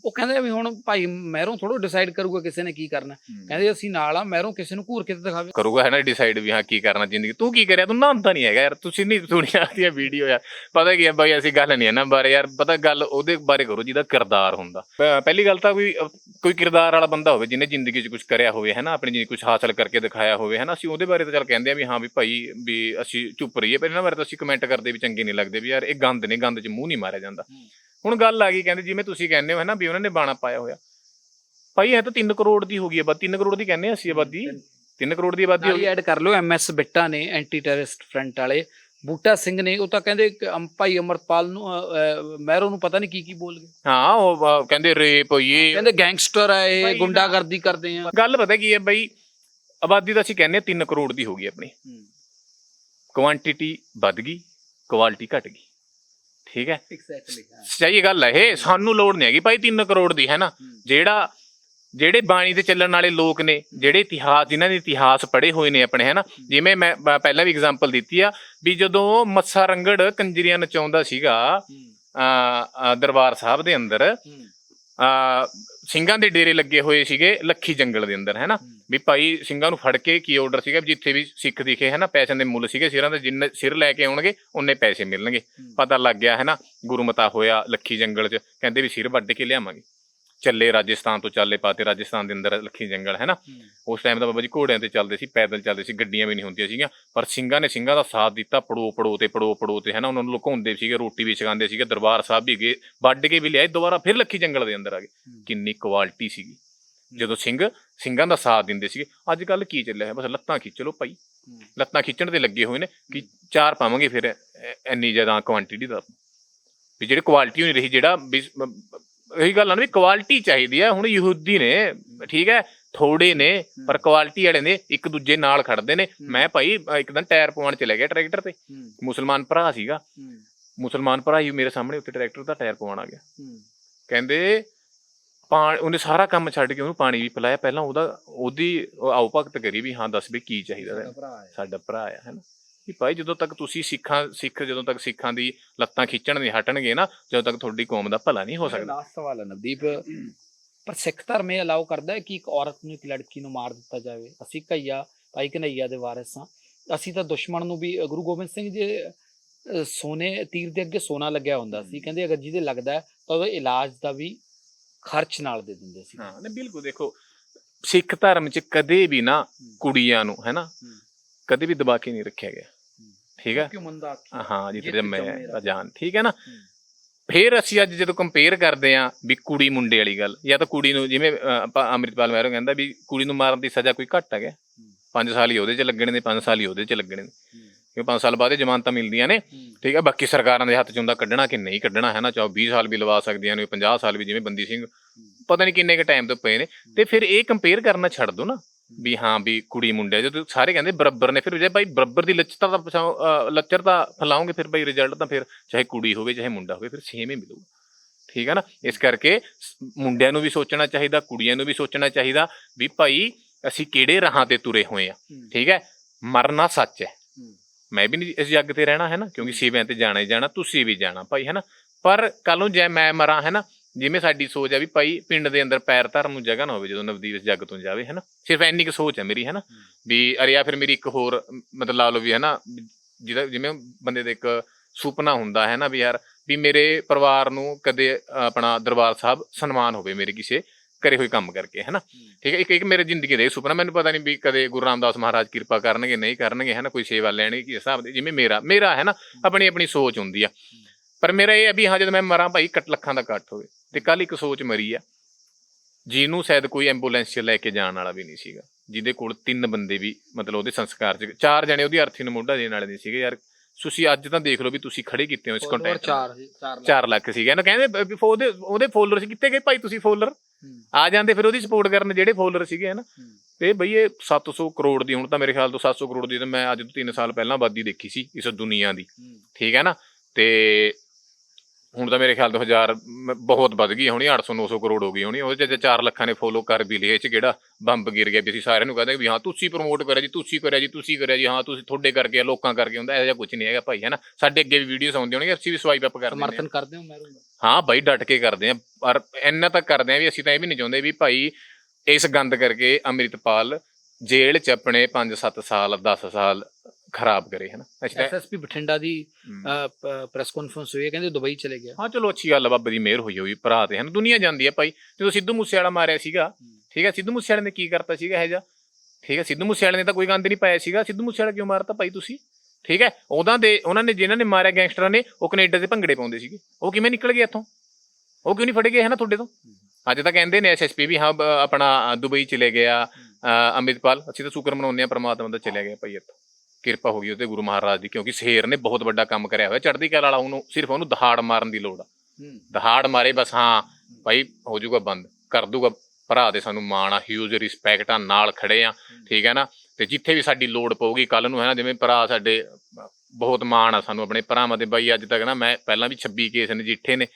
Speaker 2: ਉਹ ਕਹਿੰਦੇ ਵੀ ਹੁਣ ਭਾਈ ਮਹਿਰੋਂ ਥੋੜੋ ਡਿਸਾਈਡ ਕਰੂਗਾ ਕਿਸੇ ਨੇ ਕੀ ਕਰਨਾ। ਕਹਿੰਦੇ ਅਸੀਂ ਨਾਲ ਆ ਮਹਿਰੋਂ ਕਿਸੇ ਨੂੰ ਘੂਰ ਕੇ ਤੇ ਦਿਖਾਵੇ।
Speaker 1: ਕਰੂਗਾ ਹੈ ਨਾ ਡਿਸਾਈਡ ਵੀ ਹਾਂ ਕੀ ਕਰਨਾ ਜ਼ਿੰਦਗੀ। ਤੂੰ ਕੀ ਕਰਿਆ? ਤੂੰ ਨਹਾਉਂਦਾ ਨਹੀਂ ਹੈਗਾ ਯਾਰ। ਤੁਸੀਂ ਨਹੀਂ ਸੁਣਿਆ ਆਦੀਆਂ ਵੀਡੀਓ ਯਾਰ। ਪਤਾ ਕੀ ਹੈ ਬਾਈ ਐਸੀ ਗੱਲ ਨਹੀਂ ਹੈ ਨਾ ਬਾਰੇ ਯਾਰ। ਪਤਾ ਗੱਲ ਉਹਦੇ ਬਾਰੇ ਕਰੋ ਜਿਹਦਾ ਕਿਰਦਾਰ ਹੁੰਦਾ। ਪਹਿਲੀ ਗੱਲ ਤਾਂ ਕੋਈ ਕੋਈ ਕਿਰਦਾਰ ਵਾਲਾ ਬੰਦਾ ਹੋਵੇ ਜਿਹਨੇ ਜ਼ਿੰਦਗੀ 'ਚ ਕੁਝ ਕਰਿਆ ਹੋਵੇ ਹੈ ਨਾ? ਆਪਣੀ ਜ਼ਿੰਦਗੀ ਕੁਝ ਹਾਸਲ ਕਰਕੇ ਦਿਖਾਇਆ ਹੋਵੇ ਹੈ ਨਾ? ਅਸੀਂ ਉਹਦੇ ਬਾਰੇ ਤਾਂ ਚੱਲ ਕਹਿੰਦੇ ਆ ਵੀ ਹਾਂ ਵੀ ਭਾਈ ਵੀ ਅਸੀਂ ਚੁੱਪ ਰਹੀਏ। ਪਰ ਇਹਨਾਂ ਬਾਰੇ ਤਾਂ ਅਸੀਂ ਕਮੈਂਟ ਕਰਦੇ ਵੀ ਚੰਗੇ ਨਹੀਂ ਲੱਗਦੇ ਵੀ ਯਾਰ ਇਹ ਗੰਦ ਨੇ ਗੰਦ 'ਚ ਮੂੰਹ ਨਹੀਂ ਮਾਰਿਆ ਜਾਂਦਾ। ਹੁਣ ਗੱਲ ਆ ਗਈ ਕਹਿੰਦੇ ਜਿਵੇਂ ਤੁਸੀਂ ਕਹਿੰਦੇ ਹੋ ਹੈ ਨਾ ਵੀ ਉਹਨਾਂ ਨੇ ਬਾਣਾ ਪਾਇਆ ਹੋਇਆ। ਭਾਈ ਇਹ ਤਾਂ 3 ਕਰੋੜ ਦੀ ਹੋ ਗਈ ਆਬਾਦੀ 3 ਕਰੋੜ ਦੀ ਕਹਿੰਦੇ ਅਸੀਂ ਆਬਾਦੀ? 3 ਕਰੋੜ। ਦੀ ਆਬਾਦੀ ਹੋ ਗਈ।
Speaker 2: ਐਡ ਕਰ ਲਓ ਐਮਐਸ ਬਿੱਟਾ ਨੇ ਐਂਟੀ ਟੈਰਰਿਸਟ ਫਰੰਟ ਵਾਲੇ। ਬੂਟਾ ਸਿੰਘ ਨੇ ਉਹ ਤਾਂ ਕਹਿੰਦੇ ਭਾਈ ਅਮਰਪਾਲ ਨੂੰ ਮਹਿਰੋਂ ਨੂੰ ਪਤਾ ਨਹੀਂ ਕੀ ਕੀ ਬੋਲ ਗਏ।
Speaker 1: ਹਾਂ ਉਹ ਕਹਿੰਦੇ ਰੇਪ ਇਹ
Speaker 2: ਕਹਿੰਦੇ ਗੈਂਗਸਟਰ ਆ ਇਹ ਗੁੰਡਾਗਰਦੀ ਕਰਦੇ ਆ।
Speaker 1: ਗੱਲ ਪਤਾ ਕੀ ਹੈ ਬਈ ਆਬਾਦੀ ਤਾਂ ਅਸੀਂ ਕਹਿੰਦੇ 3 ਕਰੋੜ ਦੀ ਹੋ ਗਈ ਆਪਣੀ। ਕੁਆਂਟੀਟੀ ਵੱਧ ਗਈ ਕੁਆਲਿਟੀ ਘਟ ਗਈ। ਠੀਕ ਹੈ?
Speaker 2: ਐਗਜ਼ੈਕਟਲੀ
Speaker 1: ਸਹੀ ਗੱਲ ਹੈ ਇਹ ਸਾਨੂੰ ਲੋੜ ਨਹੀਂ ਹੈਗੀ ਭਾਈ 3 ਕਰੋੜ ਦੀ ਹੈ ਨਾ? ਜਿਹੜਾ ਜਿਹੜੇ ਬਾਣੀ ਤੇ ਚੱਲਣ ਵਾਲੇ ਲੋਕ ਨੇ ਜਿਹੜੇ ਇਤਿਹਾਸ ਜਿਨ੍ਹਾਂ ਨੇ ਇਤਿਹਾਸ ਪੜ੍ਹੇ ਹੋਏ ਨੇ ਆਪਣੇ ਹੈ ਨਾ? ਜਿਵੇਂ ਮੈਂ ਪਹਿਲਾਂ ਵੀ ਐਗਜ਼ਾਮਪਲ ਦਿੱਤੀ ਆ ਵੀ ਜਦੋਂ ਮੱਸਾ ਰੰਗੜ ਕੰਜਰੀਆਂ ਨਚਾਉਂਦਾ ਸੀਗਾ ਆ ਦਰਬਾਰ ਸਾਹਿਬ ਦੇ ਅੰਦਰ ਆ ਸਿੰਘਾਂ ਦੇ ਡੇਰੇ ਲੱਗੇ ਹੋਏ ਸੀਗੇ ਲੱਖੀ ਜੰਗਲ ਦੇ ਅੰਦਰ ਹੈ। ਨਾ ਵੀ ਭਾਈ ਸਿੰਘਾਂ ਨੂੰ ਫੜ ਕੇ ਕੀ ਆਰਡਰ ਸੀਗਾ ਵੀ ਜਿੱਥੇ ਵੀ ਸਿੱਖ ਦਿਖੇ ਹੈ ਨਾ ਪੈਸਿਆਂ ਦੇ ਮੁੱਲ ਸੀਗੇ ਸਿਰਾਂ ਦੇ ਜਿੰਨੇ ਸਿਰ ਲੈ ਕੇ ਆਉਣਗੇ ਉਹਨੇ ਪੈਸੇ ਮਿਲਣਗੇ। ਪਤਾ ਲੱਗ ਗਿਆ ਹੈ ਨਾ ਗੁਰਮਤਾ ਹੋਇਆ ਲੱਖੀ ਜੰਗਲ 'ਚ ਕਹਿੰਦੇ ਵੀ ਸਿਰ ਵੱਢ ਕੇ ਲਿਆਵਾਂਗੇ। ਚੱਲੇ ਰਾਜਸਥਾਨ ਤੋਂ ਚਾਲੇ ਪਾਤੇ ਰਾਜਸਥਾਨ ਦੇ ਅੰਦਰ ਲੱਖੀ ਜੰਗਲ ਹੈ। ਨਾ ਉਸ ਟਾਈਮ ਤਾਂ ਬਾਬਾ ਜੀ ਘੋੜਿਆਂ ਤੇ ਚੱਲਦੇ ਸੀ ਪੈਦਲ ਚੱਲਦੇ ਸੀ ਗੱਡੀਆਂ ਵੀ ਨਹੀਂ ਹੁੰਦੀਆਂ ਸੀਗੀਆਂ ਪਰ ਸਿੰਘਾਂ ਨੇ ਸਿੰਘਾਂ ਦਾ ਸਾਥ ਦਿੱਤਾ ਪੜੋ ਪੜੋ ਤੇ ਪੜੋ ਪੜੋ ਤੇ ਹੈ ਨਾ ਉਹਨਾਂ ਨੂੰ ਲੁਕਾਉਂਦੇ ਸੀਗੇ ਰੋਟੀ ਵੀ ਛਕਾਉਂਦੇ ਸੀਗੇ ਦਰਬਾਰ ਸਾਹਿਬ ਵੀ ਗਏ ਵੱਢ ਕੇ ਵੀ ਲਿਆਏ ਦੁਬਾਰਾ ਫਿਰ ਲੱਖੀ ਜੰਗਲ ਦੇ ਅੰਦਰ ਆ ਗਏ। ਕਿੰਨੀ ਕੁਆਲਿਟੀ ਸੀਗੀ। ਜਦੋਂ ਸਿੰਘ ਸਿੰਘਾਂ ਦਾ ਸਾਥ ਦਿੰਦੇ ਸੀਗੇ ਅੱਜ ਕੱਲ ਕੀ ਚੱਲਿਆ ਹੈ? ਬਸ ਲੱਤਾਂ ਖਿੱਚ ਲੋ ਭਾਈ। ਲੱਤਾਂ ਖਿੱਚਣ ਤੇ ਲੱਗੇ ਹੋਏ ਨੇ ਕਿ ਚਾਰ ਪਾਵਾਂਗੇ ਫਿਰ ਇੰਨੀ ਜ਼ਿਆਦਾ ਕੁਆਂਟੀਟੀ ਦਾ। ਵੀ ਜਿਹੜੀ ਕੁਆਲਿਟੀ ਨਹੀਂ ਰਹੀ ਜਿਹੜਾ ਇਹੀ ਗੱਲ ਆ ਨਾ ਵੀ ਕੁਆਲਿਟੀ ਚਾਹੀਦੀ ਆ। ਹੁਣ ਯਹੂਦੀ ਨੇ ਠੀਕ ਹੈ ਥੋੜੇ ਨੇ ਪਰ ਕੁਆਲਿਟੀ ਵਾਲੇ ਨੇ ਇੱਕ ਦੂਜੇ ਨਾਲ ਖੜਦੇ ਨੇ। ਮੈਂ ਭਾਈ ਇੱਕ ਦਿਨ ਟਾਇਰ ਪਵਾਉਣ ਚਲੇ ਗਿਆ ਟਰੈਕਟਰ ਤੇ। ਮੁਸਲਮਾਨ ਭਰਾ ਸੀਗਾ। ਮੁਸਲਮਾਨ ਭਰਾ ਹੀ ਮੇਰੇ ਸਾਹਮਣੇ ਉੱਤੇ ਟਰੈਕਟਰ ਦਾ ਟਾਇਰ ਪਵਾਉਣ ਆ ਗਿਆ। ਕਹਿੰਦੇ ਪਾਣੀ ਉਹਨੇ ਸਾਰਾ ਕੰਮ ਛੱਡ ਕੇ ਉਹਨੂੰ ਪਾਣੀ ਵੀ ਪਿਲਾਇਆ। ਪਹਿਲਾਂ ਉਹਦਾ ਉਹਦੀ ਉਹ ਆਓ ਭਗਤ ਕਰੀ ਵੀ ਹਾਂ ਦੱਸ ਵੀ ਕੀ ਚਾਹੀਦਾ। ਸਾਡਾ ਭਰਾ ਆ ਹੈਨਾ ਵੀ ਭਾਈ ਜਦੋਂ ਤੱਕ ਤੁਸੀਂ ਸਿੱਖਾਂ ਸਿੱਖ ਜਦੋਂ ਤੱਕ ਸਿੱਖਾਂ ਦੀ ਲੱਤਾਂ ਖਿੱਚਣ ਨਹੀਂ ਹਟਣਗੇ ਨਾ ਜਦੋਂ ਤੱਕ ਤੁਹਾਡੀ ਕੌਮ ਦਾ ਭਲਾ ਨਹੀਂ ਹੋ ਸਕਦਾ।
Speaker 2: ਲਾਸਟ ਸਵਾਲ ਹੈ ਨਵਦੀਪ। ਪਰ ਸਿੱਖ ਧਰਮ ਇਹ ਅਲਾਉ ਕਰਦਾ ਹੈ ਕਿ ਇੱਕ ਔਰਤ ਨੂੰ ਇੱਕ ਲੜਕੀ ਨੂੰ ਮਾਰ ਦਿੱਤਾ ਜਾਵੇ। ਅਸੀਂ ਕਈਆ ਭਾਈ ਕਨਈਆ ਦੇ ਵਾਰਿਸ ਹਾਂ। ਅਸੀਂ ਤਾਂ ਦੁਸ਼ਮਣ ਨੂੰ ਵੀ ਗੁਰੂ ਗੋਬਿੰਦ ਸਿੰਘ ਜੀ ਸੋਨੇ ਤੀਰ ਦੇ ਅੱਗੇ ਸੋਨਾ ਲੱਗਿਆ ਹੁੰਦਾ ਸੀ। ਕਹਿੰਦੇ ਅਗਰ ਜਿਹਦੇ ਲੱਗਦਾ ਤਾਂ ਉਹਦੇ ਇਲਾਜ ਦਾ ਵੀ ਖਰਚ ਨਾਲ ਦੇ ਦਿੰਦੇ ਸੀ।
Speaker 1: ਹਾਂ ਨਹੀਂ ਬਿਲਕੁਲ ਦੇਖੋ ਸਿੱਖ ਧਰਮ 'ਚ ਕਦੇ ਵੀ ਨਾ ਕੁੜੀਆਂ ਨੂੰ ਹੈਨਾ। ਕਦੇ ਵੀ ਦਬਾ ਕੇ ਨਹੀਂ ਰੱਖਿਆ ਗਿਆ। ਠੀਕ ਹੈ?
Speaker 2: ਕਿਉਂ ਮੰਦਾ ਆਖੀ?
Speaker 1: ਹਾਂ
Speaker 2: ਜਿੱਤ
Speaker 1: ਮੈਂ
Speaker 2: ਜੰਮੇ
Speaker 1: ਤਾਂ ਜਾਨ ਠੀਕ ਹੈ ਨਾ। ਫਿਰ ਅਸੀਂ ਅੱਜ ਜਦੋਂ ਕੰਪੇਅਰ ਕਰਦੇ ਆਂ ਵੀ ਕੁੜੀ ਮੁੰਡੇ ਵਾਲੀ ਗੱਲ ਜਾਂ ਤਾਂ ਕੁੜੀ ਨੂੰ ਜਿਵੇਂ ਅੰਮ੍ਰਿਤਪਾਲ ਮਹਿਰੋ ਕਹਿੰਦਾ ਵੀ ਕੁੜੀ ਨੂੰ ਮਾਰਨ ਦੀ ਸਜ਼ਾ ਕੋਈ ਘੱਟ ਹੈਗਾ। 5 ਸਾਲ ਹੀ ਉਹਦੇ 'ਚ ਲੱਗਣੇ ਨੇ 5 ਸਾਲ ਹੀ ਉਹਦੇ 'ਚ ਲੱਗਣੇ ਨੇ। ਕਿਉਂ 5 ਸਾਲ ਬਾਅਦ ਇਹ ਜ਼ਮਾਨਤਾਂ ਮਿਲਦੀਆਂ ਨੇ। ਠੀਕ ਹੈ? ਬਾਕੀ ਸਰਕਾਰਾਂ ਦੇ ਹੱਥ 'ਚ ਹੁੰਦਾ ਕੱਢਣਾ ਕਿ ਨਹੀਂ ਕੱਢਣਾ ਹੈ ਨਾ? ਚਾਹੇ 20 ਸਾਲ ਵੀ ਲਵਾ ਸਕਦੀਆਂ ਨੇ 50 ਸਾਲ ਵੀ ਜਿਵੇਂ ਬੰਦੀ ਸਿੰਘ ਪਤਾ ਨਹੀਂ ਕਿੰਨੇ ਕ ਟਾਈਮ ਤੋਂ ਪਏ ਨੇ। ਤੇ ਫਿਰ ਇਹ ਕੰਪੇਅਰ ਕਰਨਾ ਛੱਡ ਦੋ ਨਾ। ਵੀ ਹਾਂ ਵੀ ਕੁੜੀ ਮੁੰਡੇ ਜਦੋਂ ਸਾਰੇ ਕਹਿੰਦੇ ਬਰਾਬਰ ਨੇ ਫਿਰ ਜੇ ਭਾਈ ਬਰਾਬਰ ਦੀ ਲੱਚਰਤਾ ਦਾ ਅਹ ਲੱਚਰਤਾ ਫਲਾਓਗੇ ਫਿਰ ਭਾਈ ਰਿਜ਼ਲਟ ਤਾਂ ਫਿਰ ਚਾਹੇ ਕੁੜੀ ਹੋਵੇ ਚਾਹੇ ਮੁੰਡਾ ਹੋਵੇ ਫਿਰ ਸੇਮ ਹੀ ਮਿਲੂਗਾ। ਠੀਕ ਹੈ ਨਾ? ਇਸ ਕਰਕੇ ਮੁੰਡਿਆਂ ਨੂੰ ਵੀ ਸੋਚਣਾ ਚਾਹੀਦਾ ਕੁੜੀਆਂ ਨੂੰ ਵੀ ਸੋਚਣਾ ਚਾਹੀਦਾ ਵੀ ਭਾਈ ਅਸੀਂ ਕਿਹੜੇ ਰਾਹਾਂ ਤੇ ਤੁਰੇ ਹੋਏ ਆ। ਠੀਕ ਹੈ? ਮਰਨਾ ਸੱਚ ਹੈ। ਮੈਂ ਵੀ ਨਹੀਂ ਇਸ ਜੱਗ ਤੇ ਰਹਿਣਾ ਹੈ ਨਾ? ਕਿਉਂਕਿ ਸੀਵਿਆਂ ਤੇ ਜਾਣਾ ਹੀ ਜਾਣਾ ਤੁਸੀਂ ਵੀ ਜਾਣਾ ਭਾਈ ਹੈ ਨਾ? ਪਰ ਕੱਲ ਨੂੰ ਜੇ ਮੈਂ ਮਰਾਂ ਹੈ ਨਾ? ਜਿਵੇਂ ਸਾਡੀ ਸੋਚ ਹੈ ਵੀ ਭਾਈ ਪਿੰਡ ਦੇ ਅੰਦਰ ਪੈਰ ਧਰਨ ਨੂੰ ਜਗ੍ਹਾ ਨਾ ਹੋਵੇ ਜਦੋਂ ਨਵਦੀਪ ਇਸ ਜੱਗ ਤੋਂ ਜਾਵੇ ਹੈ ਨਾ ਸਿਰਫ ਇੰਨੀ ਕੁ ਸੋਚ ਹੈ ਮੇਰੀ ਹੈ। ਨਾ ਵੀ ਅਰੇ ਜਾਂ ਫਿਰ ਮੇਰੀ ਇੱਕ ਹੋਰ ਮਤਲਬ ਲਾ ਲਓ ਵੀ ਹੈ ਨਾ ਵੀ ਜਿਹਦਾ ਜਿਵੇਂ ਬੰਦੇ ਦਾ ਇੱਕ ਸੁਪਨਾ ਹੁੰਦਾ ਹੈ ਨਾ ਵੀ ਯਾਰ ਵੀ ਮੇਰੇ ਪਰਿਵਾਰ ਨੂੰ ਕਦੇ ਆਪਣਾ ਦਰਬਾਰ ਸਾਹਿਬ ਸਨਮਾਨ ਹੋਵੇ ਮੇਰੇ ਕਿਸੇ ਕਰੇ ਹੋਏ ਕੰਮ ਕਰਕੇ ਹੈ। ਨਾ ਠੀਕ ਹੈ? ਇੱਕ ਇੱਕ ਮੇਰੇ ਜ਼ਿੰਦਗੀ ਦਾ ਇਹ ਸੁਪਨਾ ਮੈਨੂੰ ਪਤਾ ਨਹੀਂ ਵੀ ਕਦੇ ਗੁਰੂ ਰਾਮਦਾਸ ਮਹਾਰਾਜ ਕਿਰਪਾ ਕਰਨਗੇ ਨਹੀਂ ਕਰਨਗੇ ਹੈ ਨਾ ਕੋਈ ਸੇਵਾ ਲੈਣਗੇ ਕਿਸ ਹਿਸਾਬ ਦੇ ਜਿਵੇਂ ਮੇਰਾ ਮੇਰਾ ਹੈ। ਨਾ ਆਪਣੀ ਆਪਣੀ ਸੋਚ ਹੁੰਦੀ ਆ। ਪਰ ਮੇਰਾ ਇਹ ਹੈ ਵੀ ਹਾਂ ਜਦੋਂ ਮੈਂ ਮਰਾਂ ਭਾਈ ਕੱਟ ਲੱਖਾਂ ਦਾ ਕੱਟ ਹੋਵੇ ਤੇ ਕੱਲ ਇੱਕ ਸੋਚ ਮਰੀ ਆ। ਜਿਹਨੂੰ ਸ਼ਾਇਦ ਕੋਈ ਐਂਬੂਲੈਂਸ 'ਚ ਲੈ ਕੇ ਜਾਣ ਵਾਲਾ ਵੀ ਨਹੀਂ ਸੀਗਾ ਜਿਹਦੇ ਕੋਲ ਤਿੰਨ ਬੰਦੇ ਵੀ ਮਤਲਬ ਉਹਦੇ ਸੰਸਕਾਰ 'ਚ ਚਾਰ ਜਣੇ ਉਹਦੀ ਅਰਥੀ ਨੂੰ ਮੋਢਾ ਦੇਣ ਵਾਲੇ ਨਹੀਂ ਸੀਗੇ। ਯਾਰ ਤੁਸੀਂ ਅੱਜ ਤਾਂ ਦੇਖ ਲਓ ਵੀ ਤੁਸੀਂ ਖੜੇ ਕੀਤੇ ਹੋ ਇਸ ਕੰਟੈਂਟ
Speaker 2: 4 4
Speaker 1: 4 ਲੱਖ। ਸੀਗਾ। ਇਹਨਾਂ ਕਹਿੰਦੇ ਉਹਦੇ ਉਹਦੇ ਫੋਲੋਅਰ ਸੀ। ਕਿੱਥੇ ਗਏ ਭਾਈ ਤੁਸੀਂ ਫੋਲੋਅਰ ਆ ਜਾਂਦੇ ਫਿਰ ਉਹਦੀ ਸਪੋਰਟ ਕਰਨ ਜਿਹੜੇ ਫੋਲੋਅਰ ਸੀਗੇ ਹਨਾ? ਤੇ ਬਈ ਇਹ 700 ਕਰੋੜ ਦੀ ਹੁਣ ਤਾਂ ਮੇਰੇ ਖਿਆਲ ਤੋਂ 700 ਕਰੋੜ ਦੀ ਤਾਂ ਮੈਂ ਅੱਜ ਤੋਂ 3 ਸਾਲ ਪਹਿਲਾਂ ਆਬਾਦੀ ਦੇਖੀ ਸੀ ਇਸ ਦੁਨੀਆ ਦੀ। ਠੀਕ ਹੈ ਨਾ? ਤੇ ਹੁਣ ਤਾਂ ਮੇਰੇ ਖਿਆਲ ਤੋਂ ਹਜ਼ਾਰ ਮ- ਬਹੁਤ ਵੱਧ ਗਈ ਹੋਣੀ 800 900 ਕਰੋੜ ਹੋ ਗਈ ਹੋਣੀ ਉਹਦੇ ਚ 4 ਲੱਖਾਂ ਨੇ ਫੋਲੋ ਕਰ ਵੀ ਲਏ ਚ ਕਿਹੜਾ ਬੰਬ ਗਿਰ ਗਿਆ ਵੀ ਅਸੀਂ ਸਾਰਿਆਂ ਨੂੰ ਕਹਿੰਦੇ ਵੀ ਹਾਂ ਤੁਸੀਂ ਪ੍ਰਮੋਟ ਕਰਿਆ ਜੀ ਤੁਸੀਂ ਕਰਿਆ ਜੀ ਤੁਸੀਂ ਕਰਿਆ ਜੀ ਹਾਂ ਤੁਸੀਂ ਤੁਹਾਡੇ ਕਰਕੇ ਆ, ਲੋਕਾਂ ਕਰਕੇ ਹੁੰਦਾ ਇਹੋ ਜਿਹਾ ਕੁਝ ਨਹੀਂ ਹੈਗਾ ਭਾਈ ਹੈ ਨਾ ਸਾਡੇ ਅੱਗੇ ਵੀ ਵੀਡੀਓਜ਼ ਆਉਂਦੀਆਂ ਹੋਣਗੀਆਂ ਅਸੀਂ ਵੀ ਸਵਾਈਪ ਅਪ ਕਰਦੇ ਹਾਂ
Speaker 2: ਸਮਰਥਨ ਕਰਦੇ ਹੋ ਮੈਰੂ
Speaker 1: ਹਾਂ ਬਾਈ ਡਟ ਕੇ ਕਰਦੇ ਆ ਪਰ ਇੰਨਾ ਤੱਕ ਕਰਦੇ ਆ ਵੀ ਅਸੀਂ ਤਾਂ ਇਹ ਵੀ ਨਹੀਂ ਚਾਹੁੰਦੇ ਵੀ ਭਾਈ ਇਸ ਗੰਦ ਕਰਕੇ ਅੰਮ੍ਰਿਤਪਾਲ ਜੇਲ੍ਹ 'ਚ ਆਪਣੇ 5-7 ਸਾਲ 10 ਸਾਲ ਖਰਾਬ ਕਰੇ ਹਨਾ? ਅਸੀਂ ਤਾਂ
Speaker 2: ਐਸਐਸਪੀ ਬਠਿੰਡਾ ਦੀ। ਪ੍ਰੈਸ ਕਾਨਫਰੰਸ ਹੋਈ ਹੈ ਕਹਿੰਦੇ ਦੁਬਈ ਚਲੇ ਗਿਆ।
Speaker 1: ਹਾਂ ਚਲੋ ਅੱਛੀ ਗੱਲ ਆ ਬਾਬੇ ਦੀ ਮਿਹਰ ਹੋਈ ਹੋਈ ਭਰਾ ਤੇ ਹਨ? ਦੁਨੀਆ ਜਾਂਦੀ ਹੈ ਭਾਈ। ਜਦੋਂ ਸਿੱਧੂ ਮੂਸੇਵਾਲਾ ਮਾਰਿਆ ਸੀਗਾ ਠੀਕ ਹੈ ਸਿੱਧੂ ਮੂਸੇਵਾਲੇ ਨੇ ਕੀ ਕਰਤਾ ਸੀਗਾ ਇਹ ਜਾ ਠੀਕ ਹੈ ਸਿੱਧੂ ਮੂਸੇਵਾਲੇ ਨੇ ਤਾਂ ਕੋਈ ਗੰਦ ਨਹੀਂ ਪਾਇਆ ਸੀਗਾ। ਸਿੱਧੂ ਮੂਸੇਵਾਲਾ ਕਿਉਂ ਮਾਰਤਾ ਭਾਈ ਤੁਸੀਂ? ਠੀਕ ਹੈ ਉਹਦਾਂ ਦੇ ਉਹਨਾਂ ਨੇ ਜਿਨ੍ਹਾਂ ਨੇ ਮਾਰਿਆ ਗੈਂਗਸਟਰਾਂ ਨੇ ਉਹ ਕੈਨੇਡਾ ਦੇ ਭੰਗੜੇ ਪਾਉਂਦੇ ਸੀਗੇ। ਉਹ ਕਿਵੇਂ ਨਿਕਲ ਗਏ ਇੱਥੋਂ? ਉਹ ਕਿਉਂ ਨਹੀਂ ਫੜੇ ਗਏ ਹੈ ਨਾ ਤੁਹਾਡੇ ਤੋਂ? ਅੱਜ ਤਾਂ ਕਹਿੰਦੇ ਨੇ ਐਸਐਸਪੀ ਵੀ ਹਾਂ ਆਪਣਾ ਦੁਬਈ ਚਲੇ ਗਿਆ ਅ, ਅੰਮ੍ਰਿਤਪਾਲ ਅਸੀਂ ਤਾਂ ਸ਼ੁਕਰ ਮਨਾਉਂਦੇ ਆ ਪ੍ਰਮਾਤਮਾ ਦਾ ਚਲਿਆ ਗਿਆ ਭਾਈ ਇੱਥੋਂ। ਕਿਰਪਾ ਹੋ ਗਈ ਉਹਦੇ ਗੁਰੂ ਮਹਾਰਾਜ ਦੀ ਕਿਉਂਕਿ ਸ਼ੇਰ ਨੇ ਬਹੁਤ ਵੱਡਾ ਕੰਮ ਕਰਿਆ ਹੋਇਆ। ਚੜ੍ਹਦੀ ਕਲਾ ਵਾਲਾ ਉਹਨੂੰ ਸਿਰਫ ਉਹਨੂੰ ਦਹਾੜ ਮਾਰਨ ਦੀ ਲੋੜ ਆ। ਦਹਾੜ ਮਾਰੇ ਬਸ ਹਾਂ ਭਾਈ ਹੋ ਜਾਊਗਾ ਬੰਦ ਕਰ ਦੂਗਾ ਭਰਾ ਦੇ ਸਾਨੂੰ ਮਾਣ ਆ ਹਿਊਜ ਰਿਸਪੈਕਟ ਆ ਨਾਲ ਖੜੇ ਆ ਠੀਕ ਹੈ ਨਾ? ਤੇ ਜਿੱਥੇ ਵੀ ਸਾਡੀ ਲੋੜ ਪਊਗੀ ਕੱਲ ਨੂੰ ਹੈ ਨਾ ਜਿਵੇਂ ਭਰਾ ਸਾਡੇ ਬਹੁਤ ਮਾਣ ਆ ਸਾਨੂੰ ਆਪਣੇ ਭਰਾਵਾਂ ਦੇ। ਬਾਈ ਅੱਜ ਤੱਕ ਨਾ ਮੈਂ ਪਹਿਲਾਂ ਵੀ 26 ਕੇਸ ਨਜਿੱਠੇ ਨੇ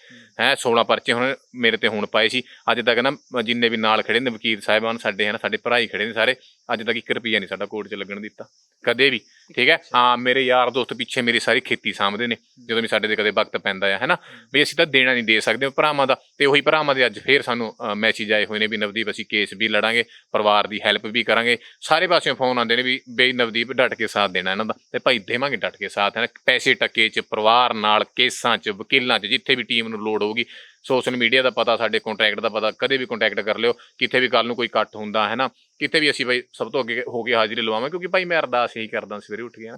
Speaker 1: ਹੈ। 16 ਪਰਚੇ ਹੁਣ ਮੇਰੇ ਤੇ ਹੁਣ ਪਾਏ ਸੀ। ਅੱਜ ਤੱਕ ਨਾ ਜਿੰਨੇ ਵੀ ਨਾਲ ਖੜੇ ਨੇ ਵਕੀਲ ਸਾਹਿਬਾਨ ਸਾਡੇ ਹਨ ਸਾਡੇ ਭਰਾ ਹੀ ਖੜੇ ਨੇ ਸਾਰੇ ਅੱਜ ਤੱਕ 1 ਰੁਪਿਆ ਨਹੀਂ ਸਾਡਾ ਕੋਰਟ 'ਚ ਲੱਗਣ ਦਿੱਤਾ। ਕਦੇ ਵੀ ਠੀਕ ਹੈ? ਹਾਂ ਮੇਰੇ ਯਾਰ ਦੋਸਤ ਪਿੱਛੇ ਮੇਰੀ ਸਾਰੀ ਖੇਤੀ ਸਾਂਭਦੇ ਨੇ ਜਦੋਂ ਵੀ ਸਾਡੇ ਤੇ ਕਦੇ ਵਕਤ ਪੈਂਦਾ ਆ ਹੈਨਾ? ਵੀ ਅਸੀਂ ਤਾਂ ਦੇਣਾ ਨਹੀਂ ਦੇ ਸਕਦੇ ਭਰਾਵਾਂ ਦਾ ਤੇ ਉਹੀ ਭਰਾਵਾਂ ਦੇ ਅੱਜ ਫੇਰ ਸਾਨੂੰ ਮੈਸੇਜ ਆਏ ਹੋਏ ਨੇ ਵੀ ਨਵਦੀਪ ਅਸੀਂ ਕੇਸ ਵੀ ਲੜਾਂਗੇ ਪਰਿਵਾਰ ਦੀ ਹੈਲਪ ਵੀ ਕਰਾਂਗੇ। ਸਾਰੇ ਪਾਸਿਓਂ ਫੋਨ ਆਉਂਦੇ ਨੇ ਵੀ ਬਈ ਨਵਦੀਪ ਡਟ ਕੇ ਸਾਥ ਦੇਣਾ ਇਹਨਾਂ ਦਾ ਤੇ ਭਾਈ ਦੇਵਾਂਗੇ ਡਟ ਕੇ ਸਾਥ ਹੈ ਪੈਸੇ ਟੱਕੇ 'ਚ ਪਰਿਵਾਰ ਨਾਲ ਕੇਸਾਂ 'ਚ ਵਕੀਲਾਂ 'ਚ ਜਿੱਥੇ ਵੀ ਟੀਮ ਨੂੰ ਲੋੜ ਹੋਊਗੀ ਸੋਸ਼ਲ ਮੀਡੀਆ ਦਾ ਪਤਾ ਸਾਡੇ ਕੰਟੈਕਟ ਦਾ ਪਤਾ ਕਦੇ ਵੀ ਕੰਟੈਕਟ ਕਰ ਲਿਓ ਕਿਤੇ ਵੀ ਕੱਲ ਨੂੰ ਕੋਈ ਇਕੱਠ ਹੁੰਦਾ ਹੈ ਨਾ? ਕਿਤੇ ਵੀ ਅਸੀਂ ਭਾਈ ਸਭ ਤੋਂ ਅੱਗੇ ਹੋ ਕੇ ਹਾਜ਼ਰੀ ਲਵਾਵਾਂ ਕਿਉਂਕਿ ਭਾਈ ਮੈਂ ਅਰਦਾਸ ਇਹੀ ਕਰਦਾ ਸਵੇਰੇ ਉੱਠ ਕੇ ਨਾ?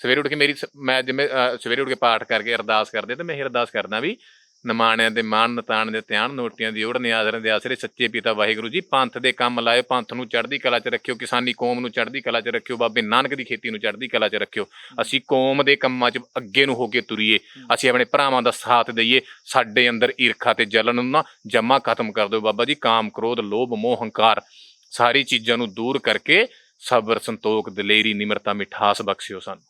Speaker 1: ਸਵੇਰੇ ਉੱਠ ਕੇ ਮੇਰੀ ਮੈਂ ਜਿਵੇਂ ਸਵੇਰੇ ਉੱਠ ਕੇ ਪਾਠ ਕਰਕੇ ਅਰਦਾਸ ਕਰਦੇ ਤੇ ਮੈਂ ਇਹ ਅਰਦਾਸ ਕਰਦਾ ਵੀ ਨਮਾਣਿਆਂ ਦੇ ਮਾਨ ਨਤਾਣ ਦੇ ਧਿਆਨ ਨੋਟੀਆਂ ਦੀ ਓੜ ਨਿਆਜ਼ਰਾਂ ਦੇ ਆਸਰੇ ਸੱਚੇ ਪਿਤਾ ਵਾਹਿਗੁਰੂ ਜੀ ਪੰਥ ਦੇ ਕੰਮ ਲਾਏ ਪੰਥ ਨੂੰ ਚੜ੍ਹਦੀ ਕਲਾ 'ਚ ਰੱਖਿਓ ਕਿਸਾਨੀ ਕੌਮ ਨੂੰ ਚੜ੍ਹਦੀ ਕਲਾ 'ਚ ਰੱਖਿਓ ਬਾਬੇ ਨਾਨਕ ਦੀ ਖੇਤੀ ਨੂੰ ਚੜ੍ਹਦੀ ਕਲਾ 'ਚ ਰੱਖਿਓ। ਅਸੀਂ ਕੌਮ ਦੇ ਕੰਮਾਂ 'ਚ ਅੱਗੇ ਨੂੰ ਹੋ ਕੇ ਤੁਰੀਏ ਅਸੀਂ ਆਪਣੇ ਭਰਾਵਾਂ ਦਾ ਸਾਥ ਦਈਏ ਸਾਡੇ ਅੰਦਰ ਈਰਖਾ ਤੇ ਜਲਨ ਨੂੰ ਨਾ ਜਮਾ ਖਤਮ ਕਰ ਦਿਓ ਬਾਬਾ ਜੀ ਕਾਮ ਕ੍ਰੋਧ ਲੋਭ ਮੋਹ ਹੰਕਾਰ ਸਾਰੀ ਚੀਜ਼ਾਂ ਨੂੰ ਦੂਰ ਕਰਕੇ ਸਬਰ ਸੰਤੋਖ ਦਲੇਰੀ ਨਿਮਰਤਾ ਮਿਠਾਸ ਬਖਸ਼ਿਓ ਸਾਨੂੰ।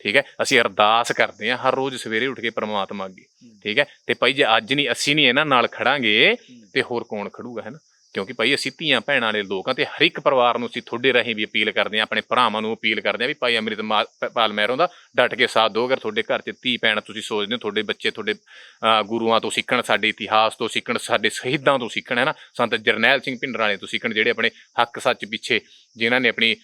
Speaker 1: ਠੀਕ ਹੈ? ਅਸੀਂ ਅਰਦਾਸ ਕਰਦੇ ਹਾਂ ਹਰ ਰੋਜ਼ ਸਵੇਰੇ ਉੱਠ ਕੇ ਪ੍ਰਮਾਤਮਾ ਅੱਗੇ ਠੀਕ ਹੈ? ਤੇ ਭਾਈ ਜੇ ਅੱਜ ਨਹੀਂ ਅਸੀਂ ਨਹੀਂ ਇਹਨਾਂ ਨਾਲ ਖੜਾਂਗੇ ਤੇ ਹੋਰ ਕੌਣ ਖੜੂਗਾ ਹੈ ਨਾ? ਕਿਉਂਕਿ ਭਾਈ ਅਸੀਂ ਧੀਆਂ ਭੈਣਾਂ ਵਾਲੇ ਲੋਕ ਹਾਂ ਤੇ ਹਰ ਇੱਕ ਪਰਿਵਾਰ ਨੂੰ ਅਸੀਂ ਤੁਹਾਡੇ ਰਾਹੀਂ ਵੀ ਅਪੀਲ ਕਰਦੇ ਹਾਂ, ਆਪਣੇ ਭਰਾਵਾਂ ਨੂੰ ਅਪੀਲ ਕਰਦੇ ਹਾਂ ਵੀ ਭਾਈ ਅੰਮ੍ਰਿਤ ਮਾ- ਪਾਲ ਮਹਿਰੋਂ ਦਾ ਡਟ ਕੇ ਸਾਥ ਦਿਓ। ਅਗਰ ਤੁਹਾਡੇ ਘਰ 'ਚ ਧੀ ਭੈਣ ਤੁਸੀਂ ਸੋਚਦੇ ਹੋ, ਤੁਹਾਡੇ ਬੱਚੇ, ਤੁਹਾਡੇ ਗੁਰੂਆਂ ਤੋਂ ਸਿੱਖਣ, ਸਾਡੇ ਇਤਿਹਾਸ ਤੋਂ ਸਿੱਖਣ, ਸਾਡੇ ਸ਼ਹੀਦਾਂ ਤੋਂ ਸਿੱਖਣ, ਹੈ ਨਾ? ਸੰਤ ਜਰਨੈਲ ਸਿੰਘ ਭਿੰਡਰਾਂ ਤੋਂ ਸਿੱਖਣ, ਜਿਹੜੇ ਆਪਣੇ ਹੱਕ ਸੱਚ ਪਿੱਛੇ, ਜਿਨ੍ਹਾਂ ਨੇ ਆਪਣੀ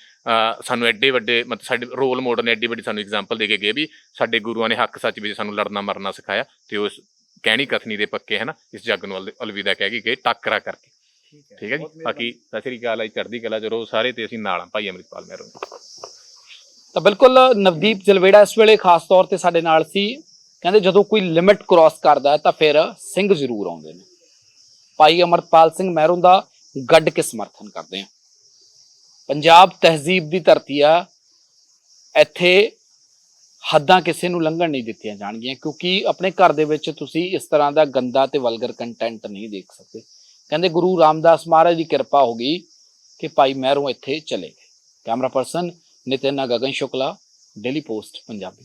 Speaker 1: ਸਾਨੂੰ ਐਡੇ ਵੱਡੇ ਮਤਲਬ ਸਾਡੇ ਰੋਲ ਮੋਡਲ ਨੇ ਐਡੀ ਵੱਡੀ ਸਾਨੂੰ ਐਗਜ਼ਾਮਪਲ ਦੇ ਕੇ ਗਏ ਵੀ ਸਾਡੇ ਗੁਰੂਆਂ ਨੇ ਹੱਕ ਸੱਚ ਵਿੱਚ ਸਾਨੂੰ ਲੜਨਾ, ਮਰਨਾ ਸਿਖਾਇਆ ਤੇ ਉਸ ਕਹਿਣੀ ਕਥਨੀ ਦੇ ਪੱਕੇ, ਹੈ ਨਾ? ਇਸ ਜੱਗ ਨੂੰ ਅਲ- ਅਲਵਿਦਾ ਕਹਿ ਕੇ ਗਏ, ਟੱਕਰਾ ਕਰਕੇ। ਠੀਕ ਹੈ ਜੀ ਬਾਕੀ ਸਤਿ ਸ੍ਰੀ ਅਕਾਲ ਹੈ ਚੜ੍ਹਦੀ ਕਲਾ ਚ ਰਹੋ ਸਾਰੇ ਤੇ ਅਸੀਂ ਨਾਲ ਹਾਂ ਭਾਈ ਅੰਮ੍ਰਿਤਪਾਲ ਮਹਿਰੋਂ
Speaker 3: ਤਾਂ ਬਿਲਕੁਲ ਨਵਦੀਪ ਜਲਵੇੜਾ ਇਸ ਵੇਲੇ ਖਾਸ ਤੌਰ ਤੇ ਸਾਡੇ ਨਾਲ ਸੀ। ਕਹਿੰਦੇ ਜਦੋਂ ਕੋਈ ਲਿਮਿਟ ਕ੍ਰਾਸ ਕਰਦਾ ਹੈ ਤਾਂ ਫਿਰ ਸਿੰਘ ਜ਼ਰੂਰ ਆਉਂਦੇ ਨੇ। ਭਾਈ ਅਮਰਪਾਲ ਸਿੰਘ ਮਹਿਰੋਂ ਦਾ ਗੱਡ ਕੇ ਸਮਰਥਨ ਕਰਦੇ ਆ ਪੰਜਾਬ ਤਹਿਜ਼ੀਬ ਦੀ ਧਰਤੀ ਆ। ਇੱਥੇ ਹੱਦਾਂ ਕਿਸੇ ਨੂੰ ਲੰਘਣ ਨਹੀਂ ਦਿੱਤੀਆਂ ਜਾਣਗੀਆਂ ਕਿਉਂਕਿ ਆਪਣੇ ਘਰ ਦੇ ਵਿੱਚ ਤੁਸੀਂ ਇਸ ਤਰ੍ਹਾਂ ਦਾ ਗੰਦਾ ਤੇ ਵਲਗਰ ਕੰਟੈਂਟ ਨਹੀਂ ਦੇਖ ਸਕਦੇ।
Speaker 2: ਕਹਿੰਦੇ ਗੁਰੂ ਰਾਮਦਾਸ ਮਹਾਰਾਜ ਦੀ ਕਿਰਪਾ ਹੋ ਗਈ ਕਿ ਭਾਈ ਮਹਿਰੋਂ ਇੱਥੇ ਚਲੇ ਗਏ। Camera person Nitin Gagan Shukla Daily Post Punjabi.